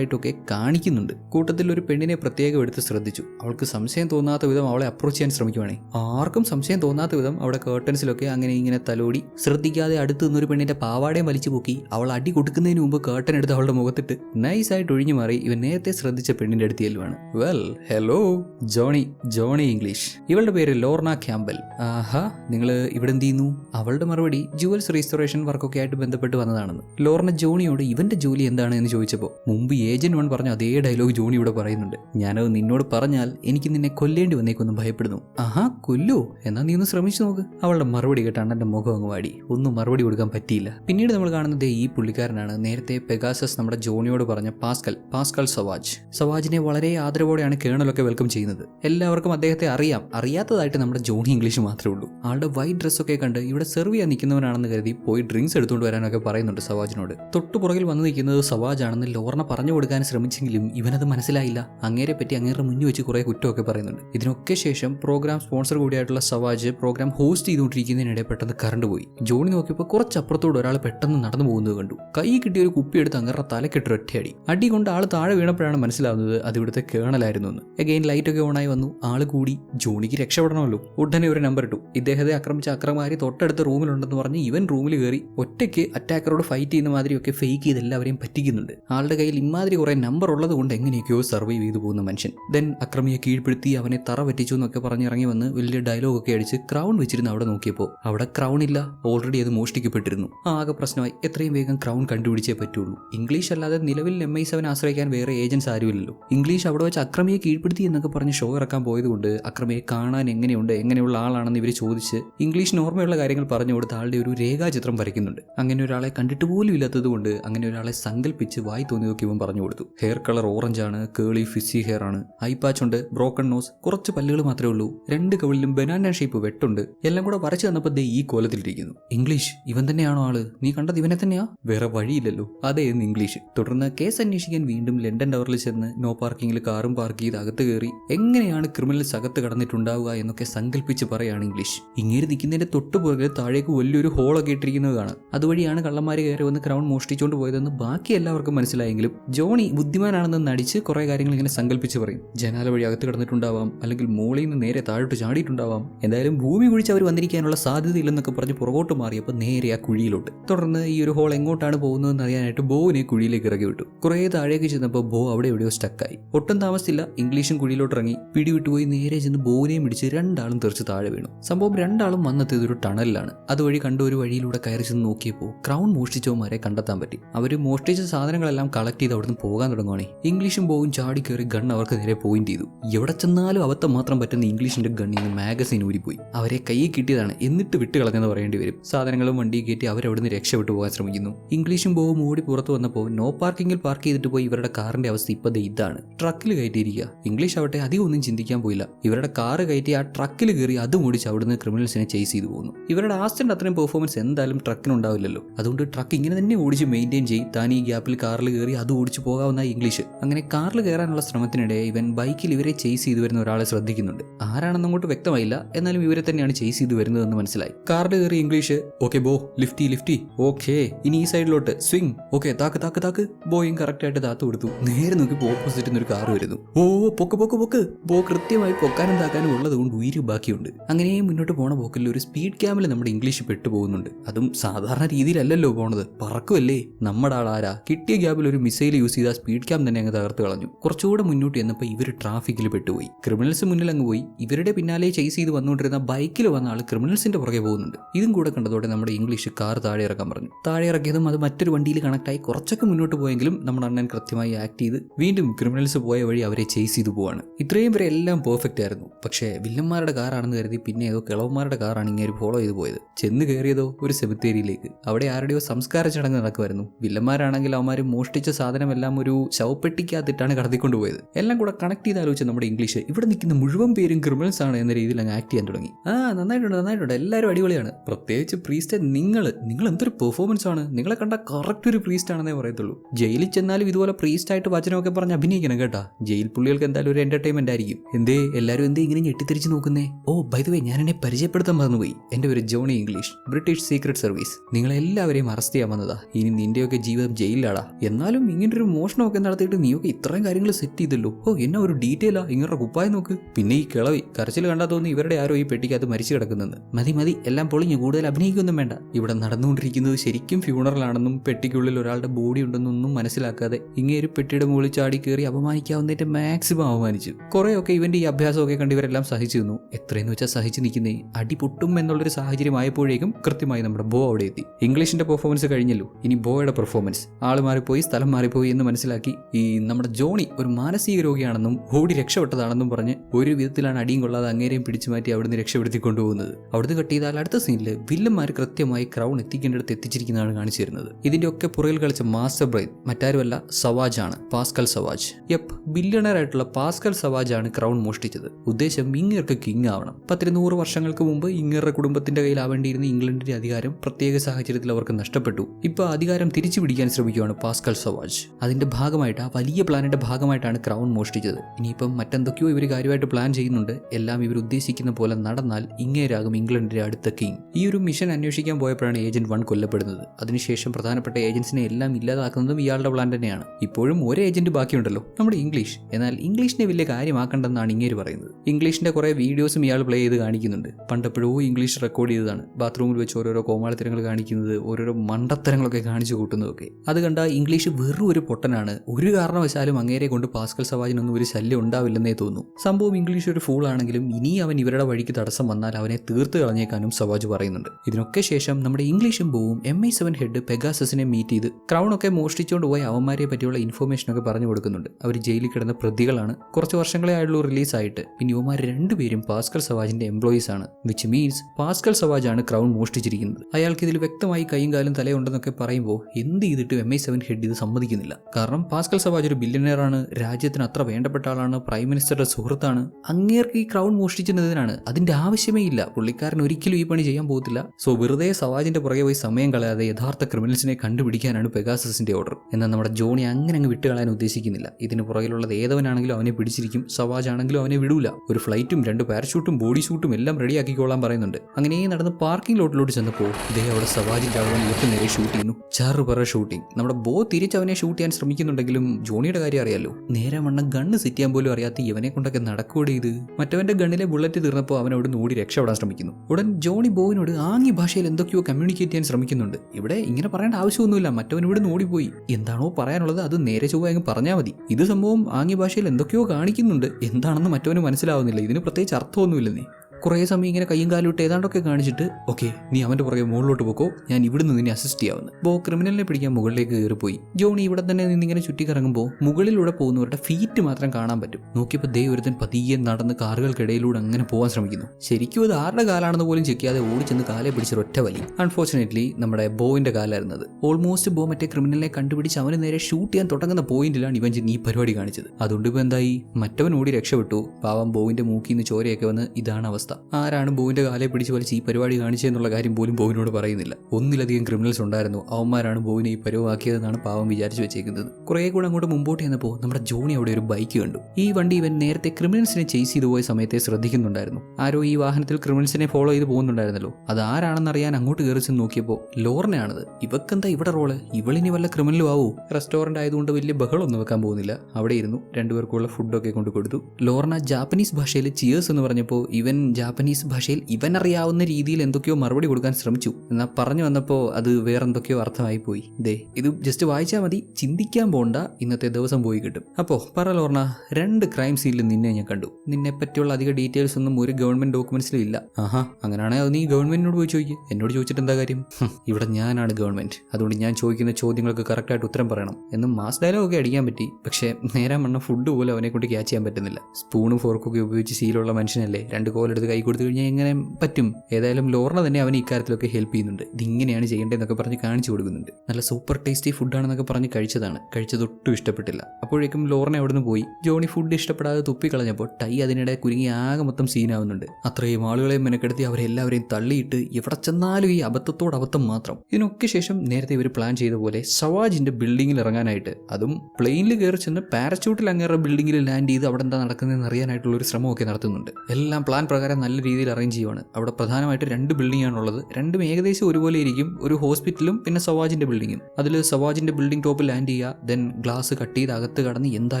ശ്രമിക്കുന്നതായിട്ടൊക്കെ കാണിക്കുന്നുണ്ട്. കൂട്ടത്തിൽ ഒരു പെണ്ണിനെ പ്രത്യേകം എടുത്ത് ശ്രദ്ധിച്ചു. അവൾക്ക് സംശയം തോന്നാത്ത വിധം അവളെ അപ്രോച്ച് ചെയ്യാൻ ശ്രമിക്കുവാണേ. ആർക്കും സംശയം തോന്നാത്ത വിധം അവിടെ കേർട്ടൻസിലൊക്കെ അങ്ങനെ ഇങ്ങനെ തലോടി ശ്രദ്ധിക്കാതെ അടുത്ത് നിന്നൊരു പെണ്ണിന്റെ പാവാടയും വലിച്ചു പൊക്കി അവൾ അടി കൊടുക്കുന്നതിന് മുമ്പ് കേർട്ടൻ എടുത്ത് അവളുടെ മുഖത്തിട്ട് നൈസായിട്ട് ഒഴിഞ്ഞു മാറി ഇവൻ നേരത്തെ ശ്രദ്ധിച്ച പെണ്ണിന്റെ അടുത്ത് ചെല്ലുവാണ്. Well hello Johnny Johnny English ഇവളുടെ പേര് ലോർണ ക്യാമ്പൽ ആഹാ നിങ്ങൾ ഇവിടെ എന്ത് ചെയ്യുന്നു? അവളുടെ മറുപടി ജുവൽസ് റീസ്റ്റോറേഷൻ വർക്കൊക്കെ ആയിട്ട് ബന്ധപ്പെട്ട് വന്നതാണെന്ന്. ലോർണ ജോണിയോട് ഇവന്റെ ജോലി എന്താണ് എന്ന് ചോദിച്ചപ്പോൾ മുമ്പ് ഏജന്റ് വൺ പറഞ്ഞ അതേ ഡയലോഗ് ജോണി ഇവിടെ പറയുന്നുണ്ട്. ഞാനത് നിന്നോട് പറഞ്ഞാൽ എനിക്ക് നിന്നെ കൊല്ലേണ്ടി വന്നേക്കൊന്നും ഭയപ്പെടുന്നു. ആഹാ കൊല്ലോ? എന്നാ നീ ഒന്ന് ശ്രമിച്ചു നോക്ക്. അവളുടെ മറുപടി കേട്ടാണ് അണ്ണന്റെ മുഖം അങ്ങ് വാടി. ഒന്നും മറുപടി കൊടുക്കാൻ പറ്റിയില്ല. പിന്നീട് നമ്മൾ കാണുന്നത് ഈ പുള്ളിക്കാരനാണ്. നേരത്തെ പെഗാസസ് നമ്മുടെ ജോണിയോട് പറഞ്ഞ പാസ്കൽ പാസ്കൽ സവാജ്. സവാജിനെ വളരെ ആദരവോടെയാണ് കേണലൊക്കെ വെൽക്കം ചെയ്യുന്നത്. എല്ലാവർക്കും അദ്ദേഹത്തെ അറിയാം. അറിയാത്തതായിട്ട് നമ്മുടെ ജോണി ഇംഗ്ലീഷ് മാത്രമേ ഉള്ളൂ. ആളുടെ വൈറ്റ് ഡ്രസ്സൊക്കെ കണ്ട് ഇവിടെ സെർവ് ചെയ്യാൻ നിൽക്കുന്നവനാണെന്ന് കരുതി പോയി ഡ്രിങ്ക്സ് എടുത്തുകൊണ്ട് വരാനൊക്കെ പറയുന്നുണ്ട് സവാജിനോട്. തൊട്ടു പുറകിൽ വന്നു നിൽക്കുന്നത് സവാജാണെന്ന് ലോർണ പറഞ്ഞു കൊടുക്കാൻ ശ്രമിച്ചെങ്കിലും ഇവനത് മനസ്സിലായില്ല. അങ്ങേരെ പറ്റി അങ്ങേരുടെ മുന്നിൽ വെച്ച് കുറേ കുറ്റമൊക്കെ പറയുന്നുണ്ട്. ഇതിനൊക്കെ ശേഷം പ്രോഗ്രാം സ്പോൺസർ കൂടിയായിട്ടുള്ള സവാജ് പ്രോഗ്രാം ഹോസ്റ്റ് ചെയ്തുകൊണ്ടിരിക്കുന്നതിനിടെ പെട്ടെന്ന് കറണ്ട് പോയി. ജോണി നോക്കിയപ്പോൾ കുറച്ച് അപ്പുറത്തോട് ഒരാൾ പെട്ടെന്ന് നടന്നു പോകുന്നത് കണ്ടു. കൈ കിട്ടിയ ഒരു കുപ്പി എടുത്ത് അങ്ങേരുടെ തലക്കെട്ട് ഒറ്റയടി. അടി കൊണ്ട് ആൾ താഴെ വീണപ്പോഴാണ് മനസ്സിലാവുന്നത് അത് ഇവിടുത്തെ കേണലായിരുന്നു എന്ന് അഗെയിൻ ലൈറ്റ് ഒക്കെ ഓണായി വന്നു. ആൾ കൂടി ജോണിക്ക് രക്ഷപ്പെടണമല്ലോ. ഉടനെ ഒരു നമ്പർ ഇട്ടു. ഇദ്ദേഹത്തെ ആക്രമിച്ച അക്രമാരി തൊട്ടടുത്ത റൂമിലുണ്ടെന്ന് പറഞ്ഞ് ഇവൻ റൂമിൽ കയറി ഒറ്റയ്ക്ക് അറ്റാക്കറോട് ഫൈറ്റ് ചെയ്യുന്ന മാതിരിയൊക്കെ ഫേക്ക് ചെയ്ത് എല്ലാവരെയും പറ്റിക്കുന്നുണ്ട്. ആളുടെ കയ്യിൽ ഇമാതിരി കുറെ നമ്പർ ഉള്ളത് കൊണ്ട് എങ്ങനെയൊക്കെയോ സർവൈവ് ചെയ്തു പോകുന്ന മനുഷ്യൻ. ദെൻ അക്രമിയെ കീഴ്പ്പെടുത്തി അവനെ തറ പറ്റിച്ചു എന്നൊക്കെ പറഞ്ഞിറങ്ങി വന്ന് വലിയ ഡയലോഗ് ഒക്കെ അടിച്ച് ക്രൗൺ വെച്ചിരുന്ന് അവിടെ നോക്കിയപ്പോൾ അവിടെ ക്രൗൺ ഇല്ല ഓൾറെഡി അത് മോഷ്ടിക്കപ്പെട്ടിരുന്നു. ആകെ പ്രശ്നമായി. എത്രയും വേഗം ക്രൗൺ കണ്ടുപിടിച്ചേ പറ്റുള്ളൂ. ഇംഗ്ലീഷ് അല്ലാതെ നിലവിൽ എം ഐ സെവൻ ആശ്രയിക്കാൻ വേറെ ഏജൻസ് ആരുമില്ലല്ലോ. ഇംഗ്ലീഷ് അവിടെ വെച്ച് അക്രമിയെ കീഴ്പ്പെടുത്തി എന്നൊക്കെ പറഞ്ഞ് ഷോ ഇറക്കാൻ പോയതുകൊണ്ട് അക്രമിയെ കാണാൻ എങ്ങനെയുണ്ട് എങ്ങനെയുള്ള ആളാണെന്ന് ഇവർ ചോദിച്ച് ഇംഗ്ലീഷ് നോർമയുള്ള കാര്യങ്ങൾ പറഞ്ഞു കൊടുത്ത് ആളുടെ ഒരു രേഖാചിത്രം വരയ്ക്കുന്നുണ്ട്. അങ്ങനെ ഒരാളെ കണ്ടിട്ട് പോലും ഇല്ലാത്തത് കൊണ്ട് അങ്ങനെ ഒരാളെ സങ്കല്പിച്ച് വായി തോന്നിയതൊക്കെ ഇവൻ പറഞ്ഞു കൊടുത്തു. ഹെയർ കളർ ഓറഞ്ച് ആണ് കേളി ഫിസി ഹെയർ ആണ്. ഐ പാച്ച് ഉണ്ട് ബ്രോക്കൺ നോസ് കുറച്ച് പല്ലുകൾ മാത്രമേ ഉള്ളൂ. രണ്ട് കവിളിലും ബനാന ഷേപ്പ് വെട്ടുണ്ട്. എല്ലാം കൂടെ വരച്ചു തന്നപ്പോൾ ദേ ഈ കോലത്തിലിരിക്കുന്നു. ഇംഗ്ലീഷ് ഇവൻ തന്നെയാണോ ആൾ? നീ കണ്ടത് ഇവനെ തന്നെയാ? വേറെ വഴിയില്ലല്ലോ. അതേ എന്ന് ഇംഗ്ലീഷ് തുടർന്ന് കേസ് അന്വേഷിക്കാൻ വീണ്ടും ലണ്ടൻ ടവറിൽ ചെന്ന് നോ പാർക്കിംഗിൽ കാറും പാർക്ക് ചെയ്ത് അകത്ത് കയറി എങ്ങനെയാണ് ക്രിമിനൽസ് അകത്ത് കടന്നിട്ടുണ്ടാവുക എന്നൊക്കെ സങ്കല്പിച്ച് പറയാണ് ഇംഗ്ലീഷ് ഇങ്ങനെ നിൽക്കുന്നതിന്റെ തൊട്ടു പുറകിൽ താഴേക്ക് വലിയൊരു ഹോളൊക്കെ ഇട്ടിരിക്കുന്നത് കാണാം. അതുവഴിയാണ് കള്ളന്മാര് കയറി വന്ന് ക്രൗൺ മോഷ്ടിച്ചുകൊണ്ട് പോയതെന്ന് ബാക്കി എല്ലാവർക്കും മനസ്സിലായെങ്കിലും ജോണി ബുദ്ധിമാനാണെന്ന് നടിച്ച് കുറേ കാര്യങ്ങൾ ഇങ്ങനെ സങ്കല്പിച്ച് പറയും. ജനാല വഴി അകത്ത് കിടന്നിട്ടുണ്ടാവാം അല്ലെങ്കിൽ മോളിൽ നിന്ന് നേരെ താഴോട്ട് ചാടിയിട്ടുണ്ടാവാം. എന്തായാലും ഭൂമി കുഴിച്ച് അവർ വന്നിരിക്കാനുള്ള സാധ്യതയില്ലെന്നൊക്കെ പറഞ്ഞ് പുറകോട്ട് മാറിയപ്പോൾ നേരെ ആ കുഴിയിലോട്ട്. തുടർന്ന് ഈ ഒരു ഹോൾ എങ്ങോട്ടാണ് പോകുന്നതെന്ന് അറിയാനായിട്ട് ബോവിനെ കുഴിയിലേക്ക് ഇറങ്ങി വിട്ടു. കുറേ താഴേക്ക് ചെന്നപ്പോൾ ബോ അവിടെ എവിടെയോ സ്റ്റക്കായി ഒട്ടും താമസിച്ചില്ല ഇംഗ്ലീഷും കുഴിയിലോട്ട് ഇറങ്ങി. പിടിവിട്ടുപോയി നേരെ ചെന്ന് ബോവിനെയും പിടിച്ച് രണ്ടാളും തെറിച്ച് താഴെ വീണു. സംഭവം രണ്ടാളും വന്നെത്തിയത് ഒരു ടണലിലാണ്. അതുവഴി കണ്ട ഒരു വഴിയിലൂടെ കയറി ചെന്ന് നോക്കിയപ്പോൾ ക്രൗൺ മോഷ്ടിച്ചവന്മാരെ കണ്ടെത്താൻ പറ്റി. അവർ മോഷ്ടിച്ച സാധനങ്ങളെല്ലാം കളക്ട് ചെയ്ത് അവിടുന്ന് പോകാൻ തുടങ്ങുവാണേ. ഇംഗ്ലീഷും ബോവും ചാടി കയറി ഗൺ അവർക്ക് നേരെ പോയിന്റ് ചെയ്തു. എവിടെ ചെന്നാലും അബദ്ധം മാത്രം പറ്റുന്ന ഇംഗ്ലീഷിന്റെ ഗണ്ണിൽ നിന്ന് മാഗസിൻ ഊരിപ്പോയി. അവരെ കൈ കിട്ടിയതാണ് എന്നിട്ട് വിട്ട് കളഞ്ഞെന്ന് പറയേണ്ടി വരും. സാധനങ്ങളും വണ്ടി കയറ്റി അവരവിടുന്ന് രക്ഷപ്പെട്ടു പോകാൻ ശ്രമിക്കുന്നു. ഇംഗ്ലീഷും ബോവും ഓടി പുറത്തു വന്നപ്പോൾ നോ പാർക്കിങ്ങിൽ പാർക്ക് ചെയ്തിട്ട് പോയി ഇവരുടെ കാറിന്റെ അവസ്ഥ ഇപ്പൊ ദേ ഇതാണ്. ട്രക്കിൽ കയറ്റിയിരിക്കുക. ഇംഗ്ലീഷ് ആവട്ടെ അധികം ഒന്നും ചിന്തിക്കാൻ പോയില്ല. ഇവരുടെ കാറ് കയറ്റി ആ ട്രക്കിൽ കയറി അതും ഓടിച്ച് അവിടുന്ന് ക്രിമിനൽസിനെ ചേസ് ചെയ്തു പോകുന്നു ഇവരുടെ ആസ്റ്റന്റ് അത്രയും പെർഫോമൻസ് എന്തായാലും ട്രക്കിനുണ്ടാവില്ലല്ലോ അതുകൊണ്ട് ട്രക്ക് ഇങ്ങനെ തന്നെ ഓടിച്ച് മെയിന്റെയിൻ ചെയ്യും. താൻ ഈ ഗ്യാപ്പിൽ കാറിൽ കയറി അത് ഓടിച്ച് പോകാവുന്ന ഇംഗ്ലീഷ്. അങ്ങനെ കാറിൽ കയറാനുള്ള ശ്രമത്തിനിടെ ഇവൻ ബൈക്കിൽ ഇവരെ ചേസ് ചെയ്തു വരുന്ന ഒരാളെ ശ്രദ്ധിക്കുന്നുണ്ട്. ആരാണെന്ന് അങ്ങോട്ട് വ്യക്തമായില്ല. എന്നാലും ഇവരെ തന്നെയാണ് ചേസ് ചെയ്തു വരുന്നതെന്ന് മനസ്സിലായി. കാറിൽ കയറി ഇംഗ്ലീഷ് ഓക്കെ ബോ ലിഫ്റ്റി ലിഫ്റ്റി ഓക്കെ ഇനി ഈ സൈഡിലോട്ട് സ്വിംഗ് ഓക്കെ താക്ക് താക്ക് താക്ക്. ബോയും കറക്റ്റ് ആയിട്ട് താത്തു കൊടുത്തു. നേരെ നോക്കി ഓപ്പോസിറ്റ് ഒരു കാർ വരുന്നു. ഓ പൊക്ക് പൊക്ക് പൊക്ക്. ബോ കൃത്യമായി പൊക്കാനും താക്കാനും ഉള്ളത് കൊണ്ട് ഉയിര് ബാക്കിയുണ്ട്. അങ്ങനെ മുന്നോട്ട് പോണ പോക്കിൽ ഒരു സ്പീഡ് ക്യാമിൽ നമ്മുടെ ഇംഗ്ലീഷ് പെട്ടുപോകുന്നുണ്ട്. അതും സാധാരണ രീതിയിലല്ലല്ലോ പോണത്. പറക്കുമല്ലേ നമ്മുടെ ആളാരാ? കിട്ടിയ ഗ്യാപ്പിൽ ഒരു മിസൈൽ യൂസ് ചെയ്ത സ്പീഡ് ക്യാം തന്നെ അങ്ങ് തകർത്ത് കളഞ്ഞു. കുറച്ചുകൂടെ മുന്നോട്ട് ചെന്നപ്പോൾ ഇവർ ട്രാഫിക്കിൽ പെട്ടുപോയി. ക്രിമിനൽസ് മുന്നിൽ അങ്ങ് പോയി. ഇവരുടെ പിന്നാലെ ചേസ് ചെയ്ത് വന്നുകൊണ്ടിരുന്ന ബൈക്കിൽ വന്ന ആൾ ക്രിമിനൽസിന്റെ പുറകെ പോകുന്നുണ്ട്. ഇതും കൂടെ കണ്ടതോടെ നമ്മുടെ ഇംഗ്ലീഷ് കാർ താഴെ ഇറക്കാൻ പറഞ്ഞു. താഴെ ഇറക്കിയതും അത് മറ്റൊരു വണ്ടിയിൽ കണക്റ്റായി കുറച്ചൊക്കെ മുന്നോട്ട് പോയെങ്കിലും നമ്മുടെ അണ്ണൻ കൃത്യമായി ആക്ട് ചെയ്ത് വീണ്ടും ക്രിമിനൽസ് പോയ വഴി അവരെ ചേസ് ചെയ്തു പോവാണ്. ഇത്രയും വരെ എല്ലാം പെർഫെക്റ്റ് ആയിരുന്നു. പക്ഷേ വില്ലന്മാരുടെ കാറാണെന്ന് കരുതി പിന്നെ ഏതോ കിളവന്മാരുടെ കാറാണ് ഇങ്ങനെ ഫോളോ ചെയ്തു പോയത്. ചെന്ന് കയറിയതോ ഒരു സെമിത്തേരിയിലേക്ക് അവിടെ ആരുടെയോ സംസ്കാര ചടങ്ങ് നടക്കുമായിരുന്നു. വില്ലന്മാരാണെങ്കിൽ അവന്മാർ മോഷ്ടിച്ച സാധനമെല്ലാം എല്ലാം ഒരു ശവപ്പെട്ടിക്കകത്തിട്ടാണ് കടത്തിക്കൊണ്ടുപോയത്. എല്ലാം കൂടെ കണക്ട് ചെയ്ത് ആലോചിച്ച നമ്മുടെ ഇംഗ്ലീഷ് ഇവിടെ നിൽക്കുന്ന മുഴുവൻ പേരും ക്രിമിനൽസ് ആണ് എന്ന രീതിയിൽ അങ്ങ് ആക്ട് ചെയ്യാൻ തുടങ്ങി. ആ നന്നായിട്ടുണ്ട് നന്നായിട്ടുണ്ട്. എല്ലാവരും അടിപൊളിയാണ്. പ്രത്യേകിച്ച് പ്രീസ്റ്റ് നിങ്ങൾ. നിങ്ങൾ എന്തൊരു പെർഫോമൻസ് ആണ്. നിങ്ങളെ കണ്ട കറക്റ്റ് ഒരു പ്രീസ്റ്റ് ആണെന്നേ പറയത്തുള്ളൂ. ജയിലിൽ ചെന്നാലും ഇതുപോലെ പ്രീസ്റ്റ് ആയിട്ട് വചനമൊക്കെ പറഞ്ഞ് അഭിനയിക്കണം കേട്ടാ. ജയിൽ പുള്ളികൾക്ക് എന്തായാലും ഒരു എന്റർടൈൻമെന്റ് ആയിരിക്കും. എന്തേ എല്ലാവരും എന്തേ ഇങ്ങനെ ഞെട്ടിത്തിരിച്ച് നോക്കുന്നേ? ഓ ബൈ ദ വേ ഞാൻ എന്നെ പരിചയപ്പെടുത്താൻ മറന്നുപോയി. എന്റെ ഒരു Johnny English. British secret service നിങ്ങളെല്ലാവരെയും അറസ്റ്റ് ചെയ്യാൻ വന്നതാ. ഇനി നിന്റെയൊക്കെ ജീവിതം ജയിലിലാടാ. എന്നാലും ഇങ്ങനെ ഒരു മോഷണമൊക്കെ നടത്തിയിട്ട് നീയൊക്കെ ഇത്രയും കാര്യങ്ങൾ സെറ്റ് ചെയ്തല്ലോ. ഓ എന്നാ ഒരു ഡീറ്റെയിലാ ഇങ്ങനെ കുപ്പായി നോക്ക്. പിന്നെ ഈ കിളവി കരച്ചിൽ കണ്ടാ തോന്നി ഇവരുടെ ആരോ ഈ പെട്ടിക്കകത്ത് മരിച്ചു കിടക്കുന്നത് മതി മതി എല്ലാം പൊളിഞ്ഞ്. കൂടുതൽ അഭിനയിക്കൊന്നും വേണ്ട. ഇവിടെ നടന്നുകൊണ്ടിരിക്കുന്നത് ശരിക്കും ഫ്യൂണറൽ ആണെന്നും പെട്ടിക്കുള്ളിൽ ഒരാളുടെ ബോഡി ഉണ്ടെന്നൊന്നും മനസ്സിലാക്കാതെ ഇങ്ങേര് പെട്ടിയുടെ മുകളിൽ ചാടി കയറി അപമാനിക്കാവുന്നതിന്റെ മാക്സിമം അപമാനിച്ചു. കുറേയൊക്കെ ഇവന്റെ ഈ അഭ്യാസമൊക്കെ കണ്ട് ഇവരെല്ലാം സഹിച്ചു നിന്നു. എത്രയെന്ന് വെച്ചാൽ സഹിച്ചു നിൽക്കുന്നേ? അടി പൊട്ടും എന്നുള്ളൊരു സാഹചര്യം ആയപ്പോഴേക്കും കൃത്യമായി നമ്മുടെ ബോ അവിടെ എത്തി. ഇംഗ്ലീഷിന്റെ പെർഫോമൻസ് കഴിഞ്ഞല്ലോ. ഇനി ബോയുടെ പെർഫോമൻസ് ആൾ മാറിപ്പോയി സ്ഥലം മാറിപ്പോയി എന്ന് മനസ്സിലാക്കി ഈ നമ്മുടെ ജോണി ഒരു മാനസിക രോഗിയാണെന്നും ഓടി രക്ഷപ്പെട്ടതാണെന്നും പറഞ്ഞ് ഒരു വിധത്തിലാണ് അടിയും കൊള്ളാതെ അങ്ങേരെയും പിടിച്ചു മാറ്റി അവിടുന്ന് രക്ഷപ്പെടുത്തി കൊണ്ടുപോകുന്നത് അവിടുന്ന് കട്ട് അടുത്ത സീനിൽ വില്ലന്മാർ കൃത്യമായി ക്രൗൺ എത്തിക്കേണ്ടടുത്ത് എത്തിച്ചിരിക്കുന്നതാണ് കാണിച്ചു തരുന്നത്. ഒക്കെ പുറകിൽ കളിച്ച മാസ്റ്റർ ബ്രെയിൻ മറ്റാരുമല്ല സവാജ് ആണ് പാസ്കൽ സവാജ്. യപ്പ് ബില്യണർ ആയിട്ടുള്ള പാസ്കൽ സവാജ് ആണ് ക്രൗൺ മോഷ്ടിച്ചത്. ഉദ്ദേശം ഇങ്ങേർക്ക് കിങ് ആവണം. പത്തിരുന്നൂറ് വർഷങ്ങൾക്ക് മുമ്പ് ഇങ്ങറുടെ കുടുംബത്തിന്റെ കയ്യിലാവേണ്ടിയിരുന്ന ഇംഗ്ലണ്ടിന്റെ അധികാരം പ്രത്യേക സാഹചര്യത്തിൽ അവർക്ക് നഷ്ടപ്പെട്ടു. ഇപ്പൊ അധികാരം തിരിച്ചു പിടിക്കാൻ ശ്രമിക്കുകയാണ് പാസ്കൽ സവാജ്. അതിന്റെ ഭാഗമായിട്ട് ആ വലിയ പ്ലാനിന്റെ ഭാഗമായിട്ടാണ് ക്രൗൺ മോഷ്ടിച്ചത്. ഇനിയിപ്പം മറ്റെന്തൊക്കെയോ ഇവർ കാര്യമായിട്ട് പ്ലാൻ ചെയ്യുന്നുണ്ട്. എല്ലാം ഇവർ ഉദ്ദേശിക്കുന്ന പോലെ നടന്നാൽ ഇങ്ങേരാകും ഇംഗ്ലണ്ടിന്റെ അടുത്ത കിങ്. ഈ ഒരു മിഷൻ അന്വേഷിക്കാൻ പോയപ്പോഴാണ് ഏജന്റ് വൺ കൊല്ലപ്പെടുന്നത്. അതിനുശേഷം പ്രധാനപ്പെട്ട ഏജൻസിനെ എല്ലാം ഇല്ലാതാക്കുന്നതും ഇയാളുടെ പ്ലാൻ തന്നെയാണ്. ഇപ്പോഴും ഒരു ഏജന്റ് ബാക്കിയുണ്ടല്ലോ നമ്മുടെ ഇംഗ്ലീഷ്. എന്നാൽ ഇംഗ്ലീഷിനെ വലിയ കാര്യമാക്കണ്ടെന്നാണ് ഇങ്ങേര് പറയുന്നത്. ഇംഗ്ലീഷിന്റെ കുറെ വീഡിയോസും ഇയാൾ പ്ലേ ചെയ്ത് കാണിക്കുന്നുണ്ട്. പണ്ടെപ്പോഴോ ഇംഗ്ലീഷ് റെക്കോർഡ് ചെയ്തതാണ്. ബാത്റൂമിൽ വെച്ച് ഓരോരോ കോമാളിത്തരങ്ങൾ കാണിക്കുന്നത് ഓരോരോ മണ്ടത്തരങ്ങളൊക്കെ കാണിച്ചു കൂട്ടുന്നതൊക്കെ. അത് കണ്ട ഇംഗ്ലീഷ് വെറും ഒരു പൊട്ടനാണ്. ഒരു കാരണവശാലും അങ്ങേരെ കൊണ്ട് പാസ്കൽ സവാജിനൊന്നും ഒരു ശല്യം ഉണ്ടാവില്ലെന്നേ തോന്നുന്നു സംഭവം ഇംഗ്ലീഷ് ഒരു ഫൂൾ ആണെങ്കിലും ഇനി അവൻ ഇവരുടെ വഴിക്ക് തടസ്സം വന്നാൽ അവനെ തീർത്ത് കളഞ്ഞേക്കാനും സവാജ് പറയുന്നുണ്ട്. ഇതിനൊക്കെ ശേഷം നമ്മുടെ ഇംഗ്ലീഷും ബോവും എം ഐ സെവൻ ഹെഡ് പെഗാസസിനെ മീറ്റ് ചെയ്ത് ക്രൗൺ ഒക്കെ മോഷ്ടിച്ചുകൊണ്ട് പോയ അവന്മാരെ പറ്റിയുള്ള ഇൻഫർമേഷൻ ഒക്കെ പറഞ്ഞു കൊടുക്കുന്നുണ്ട്. അവർ ജയിലിൽ കിടന്ന പ്രതികളാണ്. കുറച്ച് വർഷങ്ങളെ ആയുള്ളൂ റിലീസായിട്ട് പിന്നെ ഇവന്മാർ രണ്ടുപേരും പാസ്കൽ സവാജിന്റെ എംപ്ലോയീസ് ആണ്. വിച്ച് മീൻസ് പാസ്കൽ സവാജ് ആണ് ക്രൗൺ മോഷ്ടിച്ചിരിക്കുന്നത്. അയാൾക്ക് ഇതിൽ വ്യക്തമായി കൈയും കാലും തലയുണ്ടെന്നൊക്കെ പറയുമ്പോൾ എന്ത് ചെയ്തിട്ടും എം ഐ സെവൻ ഹെഡ് ഇത് സമ്മതിക്കുന്നില്ല. കാരണം പാസ്കൽ സവാജ് ഒരു ബില്യനെയർ ആണ് രാജ്യത്തിന് അത്ര വേണ്ടപ്പെട്ട ആളാണ് പ്രൈം മിനിസ്റ്ററുടെ സുഹൃത്താണ്. അങ്ങേർക്ക് ഈ ക്രൗൺ മോഷ്ടിച്ചതിനാണ്. അതിന്റെ ആവശ്യമേ ഇല്ല. പുള്ളിക്കാരൻ ഒരിക്കലും ഈ പണി ചെയ്യാൻ പോകത്തില്ല. സോ വെറുതെ സവാജിന്റെ പുറകെ പോയി സമയം കളയാതെ യഥാർത്ഥ ക്രിമിനൽസിനെ കണ്ടുപിടിക്കാനാണ് പെഗാസസിന്റെ ഓർഡർ എന്നാൽ നമ്മുടെ ജോണി അങ്ങനെ അങ്ങ് വിട്ടുകളയാൻ ഉദ്ദേശിക്കുന്നില്ല. ഇതിന് പുറകിലുള്ളത് ഏതവനാണെങ്കിലും അവനെ പിടിച്ചിരിക്കും. സവാജ് ആണെങ്കിലും അവനെ വിടൂല. ഒരു ഫ്ലൈറ്റും രണ്ട് പാരഷൂട്ടും ബോഡി ഷൂട്ടും എല്ലാം റെഡിയാക്കിക്കോളാൻ പറയുന്നുണ്ട്. അങ്ങനെ നടന്ന് പാർക്കിംഗ് ലോട്ടിലോട്ട് ചെന്നപ്പോൾ ഇതേ അവിടെ സവാജിന്റെ ആളുകൾ ഇവർക്ക് നേരെ ഷൂട്ട് ചെയ്യുന്നു. ചാറ് പറ ഷൂട്ടിംഗ് നമ്മുടെ ബോ തിരിച്ച് അവനെ ഷൂട്ട് ചെയ്യാൻ ശ്രമിക്കുന്നുണ്ടെങ്കിലും ജോണിയുടെ കാര്യം അറിയാലോ. നേരെ വണ്ണം ഗണ്ണ് സെറ്റ് ചെയ്യാൻ പോലും അറിയാത്ത ഇവനെ കൊണ്ടൊക്കെ നടക്കൂടെ ഇത്. മറ്റവന്റെ ഗണ്ണിലെ ബുള്ളറ്റ് തീർന്നപ്പോൾ അവനോട് ഓടി രക്ഷപ്പെടാൻ ശ്രമിക്കുന്നു. ഉടൻ ജോണി ബോവിനോട് ആംഗ്യ ഭാഷയിൽ എന്തൊക്കെയോ കമ്മ്യൂണിക്കേറ്റ് ചെയ്യാൻ ശ്രമിക്കുന്നുണ്ട്. ഇവിടെ ഇങ്ങനെ പറയേണ്ട ആവശ്യമൊന്നുമില്ല. മറ്റവൻ ഇവിടെ ഓടിപ്പോയി. എന്താണോ പറയാനുള്ളത് അത് നേരെ ചൊവ്വ അങ്ങ് പറഞ്ഞാൽ മതി. ഇത് സംഭവം ആംഗ്യ ഭാഷയിൽ എന്തൊക്കെയോ കാണിക്കുന്നുണ്ട്. എന്താണെന്ന് മറ്റവന് മനസ്സിലാവുന്നില്ല. ഇതിന് പ്രത്യേകിച്ച് അർത്ഥമൊന്നുമില്ലെന്നേ. കുറേ സമയം ഇങ്ങനെ കയ്യും കാലും ഇട്ട് ഏതാണ്ടൊക്കെ കാണിച്ചിട്ട് ഓക്കെ നീ അവന്റെ പുറകെ മുകളിലോട്ട് പോക്കോ ഞാൻ ഇവിടുന്ന് നിന്നെ അസിസ്റ്റ് ചെയ്യാവുന്നു. ബോ ക്രിമിനലിനെ പിടിക്കാൻ മുകളിലേക്ക് കയറിപ്പോയി. ജോണി ഇവിടെ തന്നെ നിന്നിങ്ങനെ ചുറ്റിക്കറങ്ങുമ്പോൾ മുകളിലൂടെ പോകുന്നവരുടെ ഫീറ്റ് മാത്രം കാണാൻ പറ്റും. നോക്കിയപ്പോൾ ദേ ഒരുത്തൻ പതിയെ നടന്ന് കാറുകൾക്കിടയിലൂടെ അങ്ങനെ പോകാൻ ശ്രമിക്കുന്നു. ശരിക്കും ഇത് ആരുടെ കാലാണെന്ന് പോലും ചെക്കാതെ ഓടിച്ചെന്ന് കാലെ പിടിച്ച ഒറ്റ വലി. അൺഫോർച്ചുനേറ്റ്ലി നമ്മുടെ ബോവിന്റെ കാലായിരുന്നത്. ഓൾമോസ്റ്റ് ബോ മറ്റേ ക്രിമിനലിനെ കണ്ടുപിടിച്ച് അവന് നേരെ ഷൂട്ട് ചെയ്യാൻ തുടങ്ങുന്ന പോയിന്റിലാണ് ഇവൻ ഈ പരിപാടി കാണിച്ചത്. അതുകൊണ്ട് ഇപ്പോൾ എന്തായി? മറ്റവൻ ഓടി രക്ഷപ്പെട്ടു. പാവം ബോയിന്റെ മൂക്കിൽ നിന്ന് ചോരയൊക്കെ വന്ന് ഇതാണ് അവസ്ഥ. ആരാണ് ബോവിന്റെ കാലെ പിടിച്ച് വലിച്ച് ഈ പരിപാടി കാണിച്ചതെന്നുള്ള കാര്യം പോലും ബോവിനോട് പറയുന്നില്ല. ഒന്നിലധികം ക്രിമിനൽസ് ഉണ്ടായിരുന്നു. അവന്മാരാണ് ബോവിനെ ഈ പരുവാക്കിയതെന്നാണ് പാവം വിചാരിച്ചു വെച്ചേക്കുന്നത്. കുറെ കൂടെ അങ്ങോട്ട് മുമ്പോട്ട് ചെന്നപ്പോൾ നമ്മുടെ ജോണി അവിടെ ഒരു ബൈക്ക് കണ്ടു. ഈ വണ്ടി ഇവൻ നേരത്തെ ക്രിമിനൽസിനെ ചേസ് ചെയ്തു പോയ സമയത്തെ ശ്രദ്ധിക്കുന്നുണ്ടായിരുന്നു. ആരോ ഈ വാഹനത്തിൽ ക്രിമിനൽസിനെ ഫോളോ ചെയ്ത് പോകുന്നുണ്ടായിരുന്നല്ലോ. അത് ആരാണെന്നറിയാൻ അങ്ങോട്ട് കയറി ചെന്ന് നോക്കിയപ്പോൾ ലോറിനാണത്. ഇവക്കെന്താ ഇവിടെ റോൾ? ഇവളിനി വല്ല ക്രിമിനലും ആവോ? റെസ്റ്റോറന്റ് ആയതുകൊണ്ട് വലിയ ബഹളമൊന്നും വെക്കാൻ പോകുന്നില്ല. അവിടെ ഇരുന്നു. രണ്ടുപേർക്കുള്ള ഫുഡൊക്കെ കൊണ്ട് കൊടുത്തു. ലോർണ ജാപ്പനീസ് ഭാഷയിൽ ചിയേഴ്സ് എന്ന് പറഞ്ഞപ്പോൾ ഇവൻ ജാപ്പനീസ് ഭാഷയിൽ ഇവൻ അറിയാവുന്ന രീതിയിൽ എന്തൊക്കെയോ മറുപടി കൊടുക്കാൻ ശ്രമിച്ചു. എന്നാൽ പറഞ്ഞു വന്നപ്പോൾ അത് വേറെന്തൊക്കെയോ അർത്ഥമായി പോയി. ദേ ഇത് ജസ്റ്റ് വായിച്ചാൽ മതി. ചിന്തിക്കാൻ പോണ്ട. ഇന്നത്തെ ദിവസം പോയി കിട്ടും. അപ്പോൾ പറ ലോർണ രണ്ട് ക്രൈം സീനിൽ നിന്നെ ഞാൻ കണ്ടു. നിന്നെ പറ്റിയുള്ള അധിക ഡീറ്റെയിൽസ് ഒന്നും ഒരു ഗവൺമെന്റ് ഡോക്യുമെന്റ്സിലും ഇല്ല. ആഹാ അങ്ങനെയാണെങ്കിൽ അത് നീ ഗവൺമെന്റിനോട് പോയി ചോദിക്കുക എന്നോട് ചോദിച്ചിട്ട് എന്താ കാര്യം? ഇവിടെ ഞാനാണ് ഗവൺമെന്റ് അതുകൊണ്ട് ഞാൻ ചോദിക്കുന്ന ചോദ്യങ്ങൾക്ക് കറക്റ്റായിട്ട് ഉത്തരം പറയണം. എന്ന് മാസ് ഡയലോഗ് ഒക്കെ അടിക്കാൻ പറ്റി. പക്ഷേ നേരെ മണ്ണ ഫുഡ് പോലും അവനെ കൊണ്ട് ക്യാച്ച് ചെയ്യാൻ പറ്റുന്നില്ല. സ്പൂണും ഫോർക്കൊക്കെ ഉപയോഗിച്ച് ശീലമുള്ള മനുഷ്യനല്ലേ? രണ്ട് കോലെടുത്ത് കൈ കൊടുത്തു കഴിഞ്ഞാൽ എങ്ങനെ പറ്റും? ഏതായാലും ലോർണ തന്നെ അവനെ ഇക്കാര്യത്തിലൊക്കെ ഹെൽപ്പ് ചെയ്യുന്നുണ്ട്. ഇതിങ്ങനെയാണ് ചെയ്യേണ്ടതെന്നൊക്കെ പറഞ്ഞ് കാണിച്ചു കൊടുക്കുന്നുണ്ട്. നല്ല സൂപ്പർ ടേസ്റ്റി ഫുഡാണെന്നൊക്കെ പറഞ്ഞ് കഴിച്ചതാണ്. കഴിച്ചത് ഒട്ടും ഇഷ്ടപ്പെട്ടില്ല. അപ്പോഴേക്കും ലോർണ അവിടെ നിന്ന് പോയി? ജോണി ഫുഡ് ഇഷ്ടപ്പെടാതെ തുപ്പിക്കളഞ്ഞപ്പോൾ ടൈ അതിനിടെ കുരുങ്ങി ആകെ മൊത്തം സീനാവുന്നുണ്ട് അത്രയും ആളുകളെയും മെനക്കെടുത്തി അവരെല്ലാവരെയും തള്ളിയിട്ട് എവിടെ ചെന്നാലും ഈ അബദ്ധത്തോട് അബദ്ധം മാത്രം. ഇതിനൊക്കെ ശേഷം നേരത്തെ ഇവർ പ്ലാൻ ചെയ്ത പോലെ സവാജിന്റെ ബിൽഡിങ്ങിൽ ഇറങ്ങാനായിട്ട് അതും പ്ലെയിനിൽ കയറി ചെന്ന് പാരച്യൂട്ടിൽ അങ്ങേറെ ബിൽഡിങ്ങിൽ ലാൻഡ് ചെയ്ത് അവിടെ എന്താ നടക്കുന്നതെന്ന് അറിയാനായിട്ടുള്ള ഒരു ശ്രമമൊക്കെ നടത്തുന്നുണ്ട്. എല്ലാം പ്ലാൻ പ്രകാരം നല്ല രീതിയിൽ അറേഞ്ച് ചെയ്യുവാണ്. അവിടെ പ്രധാനമായിട്ട് രണ്ട് ബിൽഡിംഗ് ആണുള്ളത് രണ്ടും ഏകദേശം ഒരുപോലെ ഇരിക്കും. ഒരു ഹോസ്പിറ്റലും പിന്നെ സവാജിന്റെ ബിൽഡിങ്ങും അതിൽ സവാജിന്റെ ബിൽഡിംഗ് ടോപ്പ് ലാൻഡ് ചെയ്യുക ദെൻ ഗ്ലാസ് കട്ട് ചെയ്ത് അകത്ത് കടന്ന് എന്താ